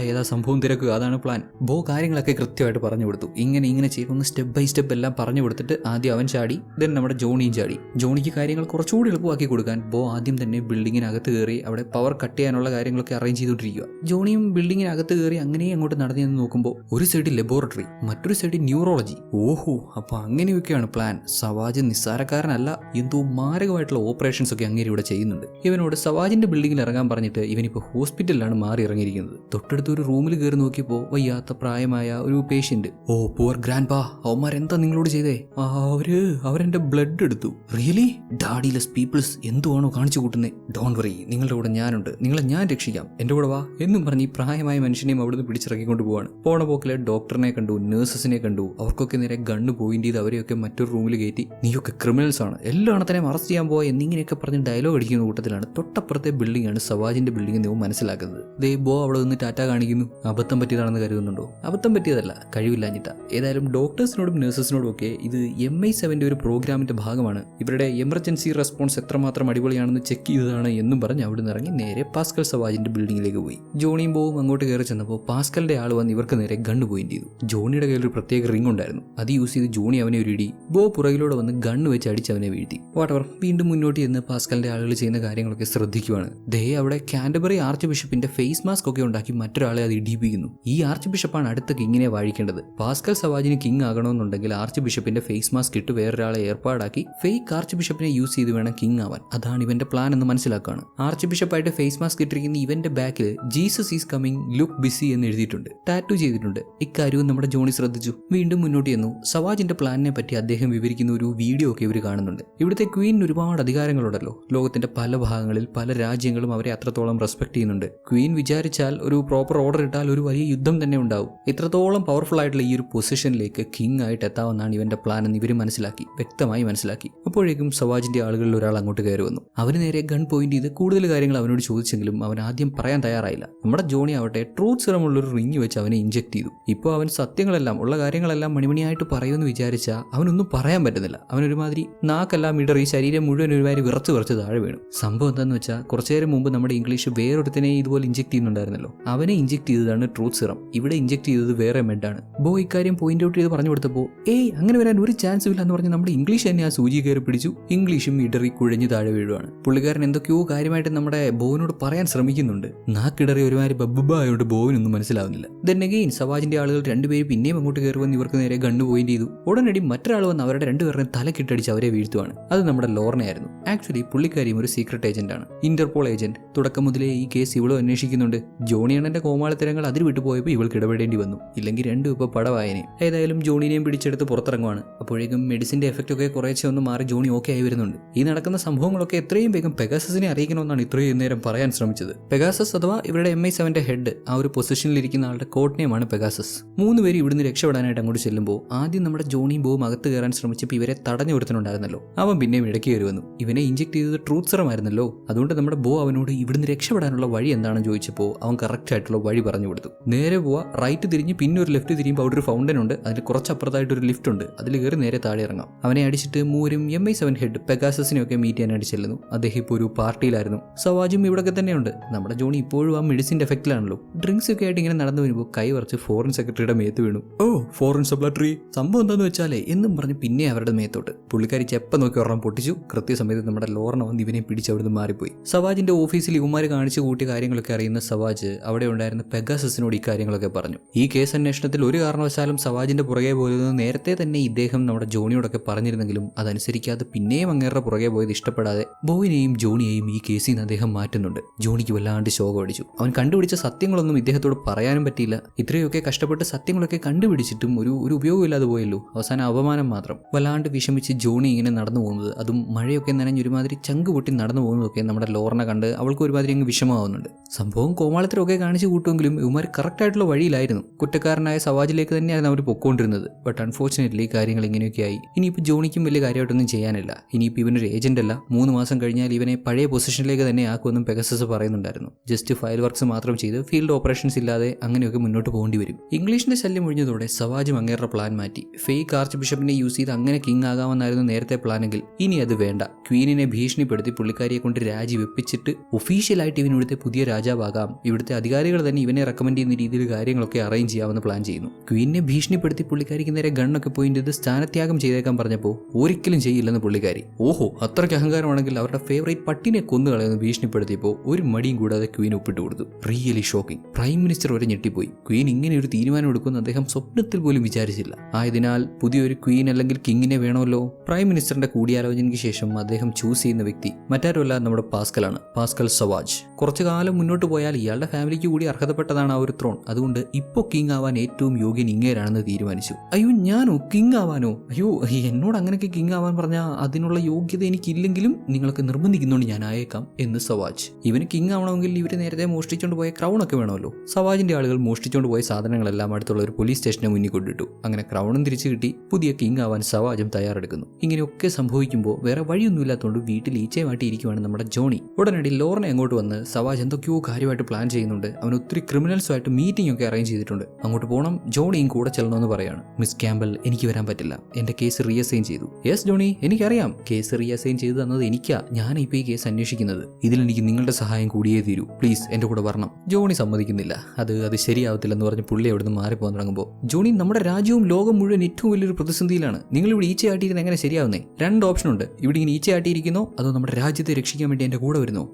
ഏതാ സംഭവം തിരക്കുക അതാണ് പ്ലാൻ ബോ കാര്യങ്ങളൊക്കെ കൃത്യമായിട്ട് പറഞ്ഞു കൊടുത്തു. ഇങ്ങനെ ഇങ്ങനെ ചെയ്യുന്ന സ്റ്റെപ്പ് ബൈ സ്റ്റെപ്പ് എല്ലാം പറഞ്ഞു കൊടുത്തിട്ട് ആദ്യം അവൻ ചാടി ദെൻ നമ്മുടെ ജോണിയും ചാടി. ജോണിക്ക് കാര്യങ്ങൾ കുറച്ചുകൂടി എളുപ്പമാക്കി കൊടുക്കാൻ ബോ ആദ്യം തന്നെ ബിൽഡിങ്ങിനകത്ത് കയറി അവിടെ പവർ കട്ട് ചെയ്യാനുള്ള കാര്യങ്ങളൊക്കെ അറേഞ്ച് ചെയ്തുകൊണ്ടിരിക്കുക. ജോണിയും ബിൽഡിങ്ങിനകത്ത് കയറി അങ്ങനെ അങ്ങോട്ട് നടന്നു നോക്കുമ്പോൾ ഒരു സൈഡ് ലബോറട്ടറി മറ്റൊരു സൈഡ് ന്യൂറോളജി ഓഹോ അപ്പൊ അങ്ങനെയൊക്കെയാണ് പ്ലാൻ സവാജ് നിസ്സാരക്കാരനല്ല എന്തോ മാരകമായിട്ടുള്ള ഓപ്പറേഷൻസ് ഒക്കെ അങ്ങനെ ഇവിടെ ചെയ്യുന്നുണ്ട്. ഇവനോട് സവാജിന്റെ ബിൽഡിങ്ങിൽ ഇറങ്ങാൻ പറഞ്ഞിട്ട് ഇവനിപ്പോൾ ഹോസ്പിറ്റലിലാണ് മാറി ഇറങ്ങിയിരിക്കുന്നത്. തൊട്ടടുത്ത് ഒരു റൂമിൽ കയറി നോക്കിയപ്പോൾ വയ്യാത്ത പ്രായമായ ഒരു പേഷ്യന്റ് ഓ പുവർ ഗ്രാൻഡ് പാ അവന്മാർ എന്താ നിങ്ങളോട് ചെയ്തേ? അവർ അവരെന്റെ ബ്ലഡ് എടുത്തു. റിയലി ഡാഡിലെസ് പീപ്പിൾസ് എന്തുവാണോ കാണിച്ചു കൂട്ടുന്നേ? ഡോൺ വറി നിങ്ങളുടെ കൂടെ ഞാനുണ്ട്. നിങ്ങളെ ഞാൻ രക്ഷിക്കാം. എന്റെ കൂടെ വാ. എന്നും പറഞ്ഞ് പ്രായമായ മനുഷ്യനെയും അവിടുന്ന് പിടിച്ചിറക്കിക്കൊണ്ട് പോവാണ്. പോണ പോക്കിലെ ഡോക്ടറിനെ കണ്ടു നഴ്സസിനെ കണ്ടു. അവർക്കൊക്കെ നേരെ ഗണ്ണ് പോയിന്റ് ചെയ്ത് അവരെയൊക്കെ മറ്റൊരു റൂമിൽ കയറ്റി നീയൊക്കെ ക്രിമിനൽസ് ആണ്. എല്ലാണത്തിനെയും അറസ്റ്റ് ചെയ്യാൻ പോയ എന്നിങ്ങനെയൊക്കെ പറഞ്ഞ് ഡയലോഗ് അടിക്കുന്ന കൂട്ടത്തിലാണ് തൊട്ടപ്പുറത്തെ ബിൽഡിംഗ് ആണ് സവാജിന്റെ ബിൽഡിംഗ് നിങ്ങൾ മനസ്സിലാക്കുന്നത്. ദേ ബോ അവിടെ നിന്ന് ടാറ്റ കാണിക്കുന്നു. അബദ്ധം പറ്റിയതാണെന്ന് കരുതുന്നുണ്ടോ? അബദ്ധം പറ്റിയതല്ല. കഴിവില്ലാഞ്ഞിട്ട ഏതായാലും ഡോക്ടേഴ്സിനോടും നഴ്സസിനോടും ഒക്കെ ഇത് എം ഐ സെവന്റെ ഒരു പ്രോഗ്രാമിന്റെ ഭാഗമാണ്. ഇവരുടെ എമർജൻസി റെസ്പോൺസ് എത്രമാത്രം അടിപൊളിയാണെന്ന് ചെക്ക് ചെയ്തതാണ് എന്നും പറഞ്ഞ് അവിടെ നിന്ന് ഇറങ്ങി നേരെ പാസ്കൽ സവാജിന്റെ ബിൽഡിംഗിലേക്ക് പോയി. ജോണിയും ബോവും അങ്ങോട്ട് കയറി ചെന്നപ്പോൾ പാസ്കലിന്റെ ആൾ വന്ന് ഇവർക്ക് നേരെ ഗണ്ണ് പോയിന്റ് ചെയ്തു. ജോണിയുടെ കയ്യിൽ ഒരു പ്രത്യേക റിംഗ് ഉണ്ടായിരുന്നു. അത് യൂസ് ചെയ്ത് ജൂണി അവനെ ഒരു ഇടി. ബോ പുറകിലൂടെ വന്ന് ഗണ്ണ് വെച്ച് അടിച്ച് അവനെ വീഴ്ത്തി. വാട്ടവർ വീണ്ടും മുന്നോട്ട് ചെന്ന് പാസ്കലിന്റെ ആളുകൾ ചെയ്യുന്ന കാര്യങ്ങളൊക്കെ ശ്രദ്ധിക്കുവാണ്. ദേ അവിടെ കാൻഡബറി ആർച്ച് ബിഷപ്പിന്റെ ഫേസ് മാസ്ക് ഒക്കെ ഉണ്ടാക്കി മറ്റൊരാളെ അത് ഇടിപ്പിക്കുന്നു ഈ ആർച്ച് ബിഷപ്പാണ് അടുത്ത കിങ്ങിനെ വാഴിക്കേണ്ടത്. പാസ്കൽ സവാജിന് കിങ് ആകണമെന്നുണ്ടെങ്കിൽ ആർച്ച് ബിഷപ്പിന്റെ ഫേസ് മാസ്ക് ഇട്ട് വേറൊരാളെ ഏർപ്പാടാക്കി ഫേക്ക് ആർച്ച് ബിഷപ്പിനെ യൂസ് ചെയ്ത് വേണം കിങ് ആവാൻ. അതാണ് ഇവന്റെ പ്ലാൻ എന്ന് മനസ്സിലാക്കുകയാണ് ആർച്ച് ബിഷപ്പായിട്ട് ഫേസ് മാസ്ക് ഇട്ടിരിക്കുന്ന ഇവന്റെ ബാക്കിൽ Jesus is coming look busy എന്ന് എഴുതിയിട്ടുണ്ട്. ടാറ്റു ചെയ്തിട്ടുണ്ട്. ഇക്കാര്യവും നമ്മുടെ ജോണി ശ്രദ്ധിച്ചു. വീണ്ടും മുന്നോട്ട് ചെന്നു. സവാജിന്റെ പ്ലാനിനെ പറ്റി അദ്ദേഹം വിവരിക്കുന്ന ഒരു വീഡിയോ ഒക്കെ ഇവർ കാണുന്നുണ്ട്. ഇവിടുത്തെ ക്വീനിന് ഒരുപാട് അധികാരങ്ങളുണ്ടല്ലോ. ലോകത്തിന്റെ പല ഭാഗങ്ങളിൽ പല രാജ്യങ്ങളും അവരെ അത്രത്തോളം റെസ്പെക്ട് ചെയ്യുന്നുണ്ട്. ക്വീൻ വിചാരിച്ചാൽ ഒരു പ്രോപ്പർ ഓർഡർ ഇട്ടാൽ ഒരു വലിയ യുദ്ധം തന്നെ ഉണ്ടാവും. ഇത്രത്തോളം പവർഫുൾ ആയിട്ടുള്ള ഈ ഒരു പൊസിഷനിലേക്ക് കിങ് ആയിട്ട് എത്താമെന്നാണ് ഇവന്റെ പ്ലാൻ എന്ന് ഇവർ മനസ്സിലാക്കി വ്യക്തമായി മനസ്സിലാക്കി. അപ്പോഴേക്കും സവാജിന്റെ ആളുകളിൽ ഒരാൾ അങ്ങോട്ട് കയറി വന്നു. അവന് നേരെ ഗൺ പോയിന്റ് ചെയ്ത് കൂടുതൽ കാര്യങ്ങൾ അവനോട് ചോദിച്ചെങ്കിലും അവൻ ആദ്യം പറയാൻ തയ്യാറായില്ല. നമ്മുടെ ജോണി ആവട്ടെ ട്രൂത്ത് സിറമുള്ള ഒരു റിങ് വെച്ച് അവനെ ഇഞ്ചെക്ട് ചെയ്തു. ഇപ്പോൾ അവൻ സത്യങ്ങളെല്ലാം ഉള്ള കാര്യങ്ങളെല്ലാം മണിമണിയായിട്ട് പറയുമെന്ന് വിചാരിച്ചാൽ അവനൊന്നും പറയാൻ പറ്റുന്നില്ല. അവനൊരുമാതിരി നാക്കെല്ലാം ഇടറി ശരീരം മുഴുവൻ ഒരുമാതിരി വിറച്ച് വിറച്ച് താഴെ വീണു. സംഭവം എന്താണെന്ന് വെച്ചാൽ കുറച്ചു നേരം മുമ്പ് നമ്മുടെ ഇംഗ്ലീഷ് വേറൊരുത്തനെ ഇതുപോലെ ഇഞ്ചെക്ട് ചെയ്യുന്നുണ്ടായിരുന്നല്ലോ. അവനെ ഇഞ്ചെക്ട് ചെയ്തതാണ് ട്രൂത്ത് സിറം ഇവിടെ ഇഞ്ചെക്ട് ചെയ്തത് വേറെ മെഡാണ് ബോ ഇക്കാര്യം പോയിന്റ് ഔട്ട് ചെയ്ത് പറഞ്ഞു കൊടുത്തപ്പോൾ ഏയ് അങ്ങനെ വരാൻ ഒരു ചാൻസ് ഇല്ല എന്ന് പറഞ്ഞ് നമ്മുടെ ഇംഗ്ലീഷ് തന്നെ ആ സൂചി കയറി പിടിച്ചു. ഇംഗ്ലീഷും ഇടറി കുഴഞ്ഞു താഴെ വീഴുവാണ്. പുള്ളിക്കാരൻ എന്തൊക്കെയോ കാര്യമായിട്ട് നമ്മുടെ ബോവിനോട് പറയാൻ ശ്രമിക്കുന്നുണ്ട്. നാക്കിടറി ഒരുമാതിരി ബബ്ബ ആയതുകൊണ്ട് ബോവിനൊന്നും മനസ്സിലാവുന്നില്ല. ദെൻ അഗെയിൻ സവാജിന്റെ ആളുകൾ രണ്ടുപേരും പിന്നെയും അങ്ങോട്ട് കയറി വന്ന് ഇവർക്ക് നേരെ ഗണ്ണ് പോയിന്റ് ചെയ്തു. ഉടനടി മറ്റൊരാൾ വന്ന് അവരുടെ രണ്ടുപേരുടെ തലക്കിട്ടടിച്ച് അവരെ വീഴ്ത്തുവാണ്. അത് നമ്മുടെ ലോർണയായിരുന്നു ആക്ച്വലി പുള്ളിക്കാരിയും ഒരു സീക്രട്ട് ഏജന്റാണ് ഇന്റർപോൾ ഏജന്റ് തുടക്കം മുതലേ ഈ കേസ് ഇവളും അന്വേഷിക്കുന്നുണ്ട്. ജോണിയണ്ണന്റെ കോമാളിത്തരങ്ങൾ അതിൽ വിട്ടുപോയപ്പോൾ ഇവൾക്ക് ഇടപെടേണ്ടി വന്നു. ഇല്ലെങ്കിൽ രണ്ടും ഇപ്പോൾ പടവായനെ. ഏതായാലും ജോണിനെയും പിടിച്ചെടുത്ത് പുറത്തിറങ്ങുവാണ്. അപ്പോഴേക്കും മെഡിസിന്റെ എഫക്റ്റ് ഒക്കെ കുറേശ്ശെ ഒന്ന് മാറി ജോണി ഓക്കെ ആയി വരുന്നുണ്ട്. ഈ നടക്കുന്ന സംഭവങ്ങളൊക്കെ എത്രയും വേഗം പെഗാസസിനെ അറിയിക്കണമെന്നാണ് ഇത്രയും നേരം പറയാൻ ശ്രമിച്ചത്. പെഗാസസ് അഥവാ ഇവരുടെ എം ഐ സെവന്റെ ഹെഡ് ആ ഒരു പൊസിഷനിൽ ഇരിക്കുന്ന ആളുടെ കോഡ് നെയിമാണ് പെഗാസസ് മൂന്ന് പേര് ഇവിടുന്ന് രക്ഷപ്പെടാനായിട്ട് അങ്ങോട്ട് ചെല്ലുമ്പോൾ ആദ്യം നമ്മുടെ ജോണി ബോം അകത്ത് കയറാൻ ശ്രമിച്ചപ്പോൾ ഇവരെ തടഞ്ഞു കൊടുത്തിട്ടുണ്ടായിരുന്നല്ലോ. അവൻ പിന്നെയും ഇടയ്ക്ക് കയറി വന്നു. ഇവനെ ഇഞ്ചെക്ട് ചെയ്തത് ട്രൂത്ത് സെറമായിരുന്നല്ലോ അതുകൊണ്ട് നമ്മുടെ ബോ അവനോട് ഇവിടുന്ന് രക്ഷപ്പെടാനുള്ള വഴി എന്താണെന്ന് ചോദിച്ചപ്പോൾ അവൻ കറക്റ്റ് ആയിട്ടുള്ള വഴി പറഞ്ഞു കൊടുത്തു. നേരെ പോവാ റൈറ്റ് തിരിഞ്ഞ് പിന്നെ ഒരു ലെഫ്റ്റ് തിരിയുമ്പോൾ അവിടെ ഒരു ഫൗണ്ടൻ ഉണ്ട്. അതിൽ കുറച്ചപ്പുറത്തായിട്ട് ഒരു ലിഫ്റ്റ് ഉണ്ട്. അതിൽ കയറി നേരെ താഴെ ഇറങ്ങാം. അവനെ അടിച്ചിട്ട് മൂരും എം ഐ സെവൻ ഹെഡ് പെഗാസസിനെ ഒക്കെ മീറ്റ് ചെയ്യാനായിട്ട് ചെല്ലുന്നു. അദ്ദേഹം ഇപ്പോൾ ഒരു പാർട്ടിയിലായിരുന്നു. സവാജും ഇവിടെയൊക്കെ തന്നെയുണ്ട്. നമ്മുടെ ജോണി ഇപ്പോഴും ആ മെഡിസിന്റെ എഫക്റ്റിലാണല്ലോ ഡ്രിങ്ക്സ് ഒക്കെ ആയിട്ട് ഇങ്ങനെ നടന്നു വരുമ്പോൾ കൈ വറച്ച് ഫോറിൻ സെക്രട്ടറിയുടെ മേത്ത് വീണു. ഓ ഫോറിൻ സപ്ലട്ടറി സംഭവം എന്താണെന്ന് വെച്ചാലേ എന്നും പറഞ്ഞ് പിന്നെ അവരുടെ മേത്തോട്ട്. പുള്ളിക്കാരി ചെപ്പ നോക്കി ഒരെണ്ണം പൊട്ടിച്ചു. കൃത്യസമയത്ത് നമ്മുടെ ലോറണ വന്ന് ഇവനെ പിടിച്ച് അവിടുന്ന് മാറിപ്പോയി. സവാജിന്റെ ഓഫീസിൽ ഇവന്മാർ കാണിച്ചു കൂട്ടിയ കാര്യങ്ങളൊക്കെ അറിയുന്ന സവാജ് അവിടെ ഉണ്ടായിരുന്ന പെഗാസസിനോട് ഈ കാര്യങ്ങളൊക്കെ പറഞ്ഞു. ഈ കേസ് അന്വേഷണത്തിൽ ഒരു കാരണവശാലും സവാജിന്റെ പുറകെ പോയതെന്ന് നേരത്തെ തന്നെ ഇദ്ദേഹം നമ്മുടെ ജോണിയോടൊക്കെ പറഞ്ഞിരുന്നെങ്കിലും അതനുസരിക്കാതെ പിന്നെയും അങ്ങേരുടെ പുറകെ പോയത് ഇഷ്ടപ്പെടാതെ ബോയിനെയും ജോണിയെയും ഈ കേസിൽ നിന്ന് അദ്ദേഹം മാറ്റുന്നുണ്ട്. ജോണിക്ക് വല്ലാണ്ട് ശോകം അടിച്ചു അവൻ കണ്ടുപിടിച്ച സത്യങ്ങളൊന്നും ഇദ്ദേഹത്തോട് പറയാനും പറ്റിയില്ല. ഇത്രയൊക്കെ കഷ്ടപ്പെട്ട് സത്യങ്ങളൊക്കെ കണ്ടുപിടിച്ചിട്ടും ഒരു ഒരു ഉപയോഗമില്ലാതെ പോയ. പോയല്ലോ. അവസാനം അപമാനം മാത്രം. വല്ലാണ്ട് വിഷമിച്ച് ജോണി ഇങ്ങനെ നടന്നു പോകുന്നത്. അതും മഴയൊക്കെ നനഞ്ഞ് ഒരുമാതിരി ചങ്ക് പൊട്ടി നടന്നു പോകുന്നതൊക്കെ നമ്മുടെ ലോറിനെ കണ്ട് അവൾക്ക് ഒരുമാതിരി അങ്ങ് വിഷമമാവുന്നുണ്ട്. സംഭവം കോമാളത്തിലൊക്കെ കാണിച്ചു കൂട്ടുമെങ്കിലും ഇവന്മാർ കറക്റ്റ് ആയിട്ടുള്ള വഴിയിലായിരുന്നു. കുറ്റക്കാരനായ സവാജിലേക്ക് തന്നെയായിരുന്നു അവർ പൊക്കോണ്ടിരുന്നത്. ബട്ട് അൺഫോർച്ചുനേറ്റ്ലി കാര്യങ്ങൾ ഇങ്ങനെയൊക്കെ ആയി ഇനിയിപ്പോൾ ജോണിക്കും വലിയ കാര്യമായിട്ടൊന്നും ചെയ്യാനില്ല. ഇനിയിപ്പോൾ ഇവനൊരു ഏജന്റ് അല്ല. മൂന്ന് മാസം കഴിഞ്ഞാൽ ഇവനെ പഴയ പൊസിഷനിലേക്ക് തന്നെ ആക്കുമെന്നും പെഗസസ് പറയുന്നുണ്ടായിരുന്നു. ജസ്റ്റ് ഫയൽ വർക്ക്സ് മാത്രം ചെയ്ത് ഫീൽഡ് ഓപ്പറേഷൻസ് ഇല്ലാതെ അങ്ങനെയൊക്കെ മുന്നോട്ട് പോകേണ്ടി വരും. ഇംഗ്ലീഷിന്റെ ശല്യം ഒഴിഞ്ഞതോടെ സവാജും അങ്ങേറെ പ്ലാൻ മാറ്റി. ഫേക്ക് ആർച്ച് ബിഷപ്പിനെ യൂസ് ചെയ്ത് അങ്ങനെ കിങ് ആകാമെന്നായിരുന്നു നേരത്തെ പ്ലാനെങ്കിൽ. ഇനി അത് വേണ്ട. ക്വീനിനെ ഭീഷണിപ്പെടുത്തി പുള്ളിക്കാരിയെ കൊണ്ട് രാജി വെപ്പിച്ചിട്ട് ഒഫീഷ്യലായിട്ട് ഇവൻ ഇവിടുത്തെ പുതിയ രാജാവാകാം. ഇവിടുത്തെ അധികാരികൾ തന്നെ ഇവനെ റെക്കമെൻഡ് ചെയ്യുന്ന രീതിയിൽ കാര്യങ്ങളൊക്കെ അറേഞ്ച് ചെയ്യാമെന്ന് പ്ലാൻ ചെയ്യുന്നു. ക്വീനിനെ ഭീഷണിപ്പെടുത്തി പുള്ളിക്കാരിക്ക് നേരെ ഗണ്ണൊക്കെ പോയിന്റ് ചെയ്ത് സ്ഥാനത്യാഗം ചെയ്തേക്കാൻ പറഞ്ഞപ്പോൾ ഒരിക്കലും ചെയ്യില്ലെന്ന് പുള്ളിക്കാരി. ഓഹോ അത്രയ്ക്ക് അഹങ്കാരമാണെങ്കിൽ അവരുടെ ഫേവറേറ്റ് പട്ടിനെ കൊന്നുകളയെന്ന് ഭീഷണിപ്പെടുത്തിയപ്പോൾ ഒരു മടിയും കൂടാതെ ക്വീൻ ഒപ്പിട്ട് കൊടുത്തു. റിയലി ഷോക്കിംഗ് പ്രൈം മിനിസ്റ്റർ വരെ ഞെട്ടിപ്പോയി. ക്വീൻ ഇങ്ങനെ ഒരു തീരുമാനം എടുക്കുമെന്ന് അദ്ദേഹം സ്വപ്നത്തിൽ പോലും വിചാരിച്ചില്ല. ആയതിനാൽ പുതിയൊരു ക്വീൻ അല്ലെങ്കിൽ കിങ്ങിനെ വേണമല്ലോ? പ്രൈം മിനിസ്റ്ററിന്റെ കൂടിയാലോചനയ്ക്ക് ശേഷം അദ്ദേഹം ചൂസ് ചെയ്യുന്ന വ്യക്തി മറ്റാരുമല്ല നമ്മുടെ പാസ്കലാണ് പാസ്കൽ സവാജ് കുറച്ചു കാലം മുന്നോട്ട് പോയാൽ ഇയാളുടെ ഫാമിലിക്ക് കൂടി അർഹതപ്പെട്ടതാണ് ആ ഒരു ത്രോൺ അതുകൊണ്ട് ഇപ്പോൾ കിങ് ആവാൻ ഏറ്റവും യോഗ്യൻ ഇങ്ങേരാണെന്ന് തീരുമാനിച്ചു. അയ്യോ ഞാനോ? കിങ് ആവാനോ? അയ്യോ എന്നോട് അങ്ങനെയൊക്കെ കിങ് ആവാൻ പറഞ്ഞാൽ അതിനുള്ള യോഗ്യത എനിക്കില്ലെങ്കിലും നിങ്ങൾക്ക് നിർബന്ധിക്കുന്നുണ്ട് ഞാൻ ആയേക്കാം എന്ന് സവാജ് ഇവന് കിങ് ആവണമെങ്കിൽ ഇവർ നേരത്തെ മോഷ്ടിച്ചുകൊണ്ട് പോയ ക്രൗൺ ഒക്കെ വേണമല്ലോ. സവാജിന്റെ ആളുകൾ മോഷ്ടിച്ചുകൊണ്ട് പോയ സാധനങ്ങളെല്ലാം അടുത്തുള്ള ഒരു പോലീസ് സ്റ്റേഷനെ മുന്നിൽ കൊണ്ടിട്ടു. അങ്ങനെ ക്രൗണും തിരിച്ചു കിട്ടി പുതിയ കിങ് ആവാൻ സവാജം തയ്യാറെടുക്കുന്നു. ഇങ്ങനെയൊക്കെ സംഭവിക്കുമ്പോൾ വേറെ വഴിയൊന്നുമില്ലാത്തതുകൊണ്ട് വീട്ടിൽ ഈച്ചയുമായിട്ടിരിക്കുവാണ് നമ്മുടെ ജോണി. ഉടനടി ലോറിനെ അങ്ങോട്ട് വന്ന് സവാജ് എന്തൊക്കെയോ കാര്യമായിട്ട് പ്ലാൻ ചെയ്യുന്നുണ്ട്. അവൻ ഒത്തിരി ക്രിമിനൽസുമായിട്ട് മീറ്റിംഗ് ഒക്കെ അറേഞ്ച് ചെയ്തിട്ടുണ്ട്. അങ്ങോട്ട് പോകണം ജോണിയും കൂടെ ചെല്ലണമെന്ന് പറയാണ്. മിസ് ക്യാമ്പൽ എനിക്ക് വരാൻ പറ്റില്ല. എന്റെ കേസ് റീഅസൈൻ ചെയ്തു. യെസ് ജോണി എനിക്കറിയാം. കേസ് റീഅസൈൻ ചെയ്തു തന്നത് എനിക്കാ. ഞാൻ ഇപ്പോൾ ഈ കേസ് അന്വേഷിക്കുന്നത്. ഇതിൽ എനിക്ക് നിങ്ങളുടെ സഹായം കൂടിയേ തീരൂ. പ്ലീസ് എന്റെ കൂടെ വരണം. ജോണി സമ്മതിക്കുന്നില്ല. അത് അത് ശരിയാവത്തില്ലെന്ന് പറഞ്ഞ് പുള്ളി അവിടുന്ന് മാറിപ്പോകാൻ തുടങ്ങുമ്പോൾ ജോണി നമ്മുടെ രാജ്യവും ലോകം മുഴുവൻ ഏറ്റവും വലിയൊരു പ്രതിസന്ധിയിലാണ്. നിങ്ങൾ ഇവിടെ ഈച്ചയാട്ടിയിരുന്ന എങ്ങനെ ശരിയാവുന്നേ? രണ്ട് ഓപ്ഷൻ ഉണ്ട് ഇവിടെ ഇങ്ങനെ ഈച്ചയാട്ടിയിരിക്കുന്നോ അതോ നമ്മുടെ രാജ്യത്തെ രക്ഷിക്കാൻ വേണ്ടി എന്റെ കൂടെ വരുന്നോ?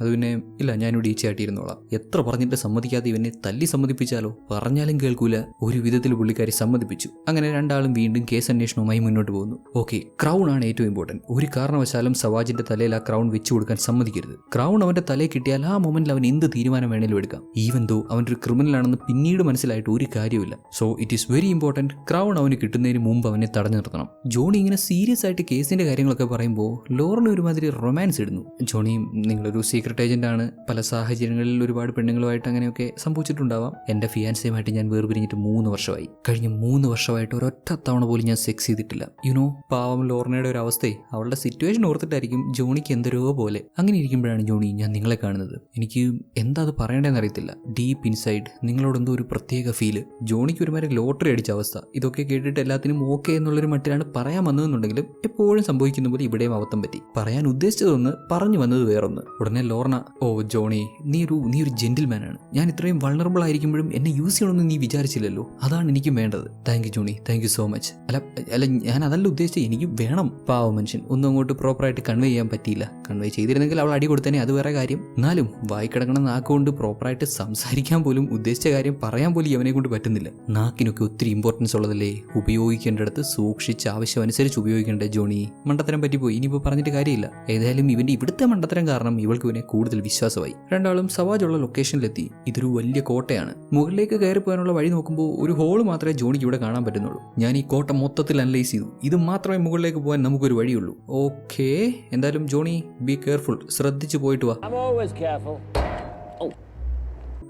അത് പിന്നെ ഇല്ല ഞാനിവിടെ ഈച്ചയാട്ടിയിരുന്നോളാം എത്ര പറഞ്ഞിട്ട് സമ്മതിക്കാതെ ഇവനെ തല്ലി സമ്മതിപ്പിച്ചാലോ? പറഞ്ഞാലും കേൾക്കൂല. ഒരു വിധത്തിൽ പുള്ളിക്കാരി സമ്മതിപ്പിച്ചു. അങ്ങനെ രണ്ടാളും വീണ്ടും കേസ് അന്വേഷണവുമായി മുന്നോട്ട് പോകുന്നു. ഓക്കെ ക്രൗൺ ആണ് ഏറ്റവും ഇമ്പോർട്ടന്റ് ഒരു കാരണവശാലും സവാജിന്റെ തലയിൽ ആ ക്രൗൺ വെച്ചു കൊടുക്കാൻ സമ്മതിക്കരുത്. ക്രൗൺ അവന്റെ തലയിൽ കിട്ടിയാൽ ആ മൊമെന്റിൽ അവൻ എന്ത് തീരുമാനം വേണേലും എടുക്കാം. ഈവൻ ദോ അവൻ ഒരു ക്രിമിനൽ ആണെന്ന് പിന്നീട് മനസ്സിലായിട്ട് ഒരു കാര്യമില്ല so it is very important crown അവന് കിട്ടുന്നതിന് മുമ്പ് അവനെ തടഞ്ഞു നിർത്തണം. ജോണി ഇങ്ങനെ സീരിയസ് ആയിട്ട് കേസിന്റെ കാര്യങ്ങളൊക്കെ പറയുമ്പോൾ ലോറിന് ഒരുമാതിരി റൊമാൻസ് ഇടുന്നു. ജോണി നിങ്ങളൊരു സീക്രട്ട് ഏജന്റ് ആണ്. പല സാഹചര്യങ്ങളിൽ ഒരുപാട് പെണ്ണുങ്ങളുമായിട്ട് അങ്ങനെയൊക്കെ സംഭവിച്ചിട്ടുണ്ടാവാം. എന്റെ ഫിയാൻസിയുമായിട്ട് ഞാൻ വേർപിരിഞ്ഞിട്ട് മൂന്ന് വർഷമായി. കഴിഞ്ഞ മൂന്ന് വർഷമായിട്ട് ഒരൊറ്റ തവണ പോലും ഞാൻ സെക്സ് ചെയ്തിട്ടില്ല. യുനോ പാവം ലോർണയുടെ ഒരു അവസ്ഥയെ. അവളുടെ സിറ്റുവേഷൻ ഓർത്തിട്ടായിരിക്കും ജോണിക്ക് എന്തരോ പോലെ. അങ്ങനെ ഇരിക്കുമ്പോഴാണ് ജോണി ഞാൻ നിങ്ങളെ കാണുന്നത്. എനിക്ക് എന്താ അത് പറയേണ്ടതെന്ന് അറിയത്തില്ല. ഡീപ്പ് ഇൻസൈഡ് നിങ്ങളോടെന്തോ ഒരു പ്രത്യേക ഫീൽ ജോണിക്ക് ഒരുമാതിരി ലോട്ടറി അടിച്ച അവസ്ഥ. ഇതൊക്കെ കേട്ടിട്ട് എല്ലാത്തിനും ഓക്കെ എന്നുള്ളൊരു മട്ടിലാണ് പറയാൻ വന്നതെന്നുണ്ടെങ്കിലും എപ്പോഴും സംഭവിക്കുന്ന പോലെ ഇവിടെയും അബദ്ധം പറ്റി. പറയാൻ ഉദ്ദേശിച്ചതൊന്ന് പറഞ്ഞു വന്നത് വേറൊന്ന്. ഉടനെ ലോർണ ഓ ജോണി നീ ഒരു നീ ഒരു ജെന്റിൽമാനാണ് ഞാൻ ഇത്രയും വൾണറബിൾ ആയിരിക്കുമ്പോഴും എന്നെ യൂസ് ചെയ്യണമെന്ന് നീ വിചാരിച്ചില്ലല്ലോ. അതാണ് എനിക്കും വേണ്ടത്. Thank you Johnny. Thank you so much അല്ല അല്ല ഞാൻ അതല്ല ഉദ്ദേശിച്ചത്. എനിക്ക് വേണം. പാവ മനുഷ്യൻ. ഒന്നും അങ്ങോട്ട് പ്രോപ്പറായിട്ട് കൺവേ ചെയ്യാൻ പറ്റിയില്ല. കൺവേ ചെയ്തിരുന്നെങ്കിൽ അവൾ അടി കൊടുത്തേനെ അത് വേറെ കാര്യം. എന്നാലും വായിക്കിടക്കണ നാക്കുകൊണ്ട് പ്രോപ്പറായിട്ട് സംസാരിക്കാൻ പോലും ഉദ്ദേശിച്ച കാര്യം പറയാൻ പോലും അവനെ കൊണ്ട് പറ്റുന്നില്ല. നാക്കിനൊക്കെ ഒത്തിരി ഇമ്പോർട്ടൻസ് ഉള്ളതല്ലേ? ഉപയോഗിക്കേണ്ടടുത്ത് സൂക്ഷിച്ച് ആവശ്യമനുസരിച്ച് ഉപയോഗിക്കേണ്ട ജോണി. മണ്ടത്തരം പറ്റിപ്പോയി. ഇനിയിപ്പോൾ പറഞ്ഞിട്ട് കാര്യമില്ല. ഏതായാലും ഇവന്റെ ഇവിടുത്തെ മണ്ടത്തരം കാരണം ഇവൾക്ക് ഇവനെ കൂടുതൽ വിശ്വാസമായി. രണ്ടാളും സവാജുള്ള ലൊക്കേഷനിലെത്തി ഇതൊരു വലിയ കോട്ടയാണ്. മുകളിലേക്ക് കയറി പോകാനുള്ള വഴി നോക്കുമ്പോൾ ഒരു ഹോൾ മാത്രമേ ജോണിക്ക് ഇവിടെ കാണാൻ പറ്റുന്നുള്ളൂ. ഞാൻ ഈ കോട്ട മൊത്തത്തിൽ അനലൈസ് ചെയ്തു. ഇത് മാത്രമേ മുകളിലേക്ക് പോകാൻ നമുക്കൊരു വഴിയുള്ളൂ. ഓക്കേ എന്തായാലും ജോണി ബി കെയർഫുൾ ശ്രദ്ധിച്ചു പോയിട്ട് വാ.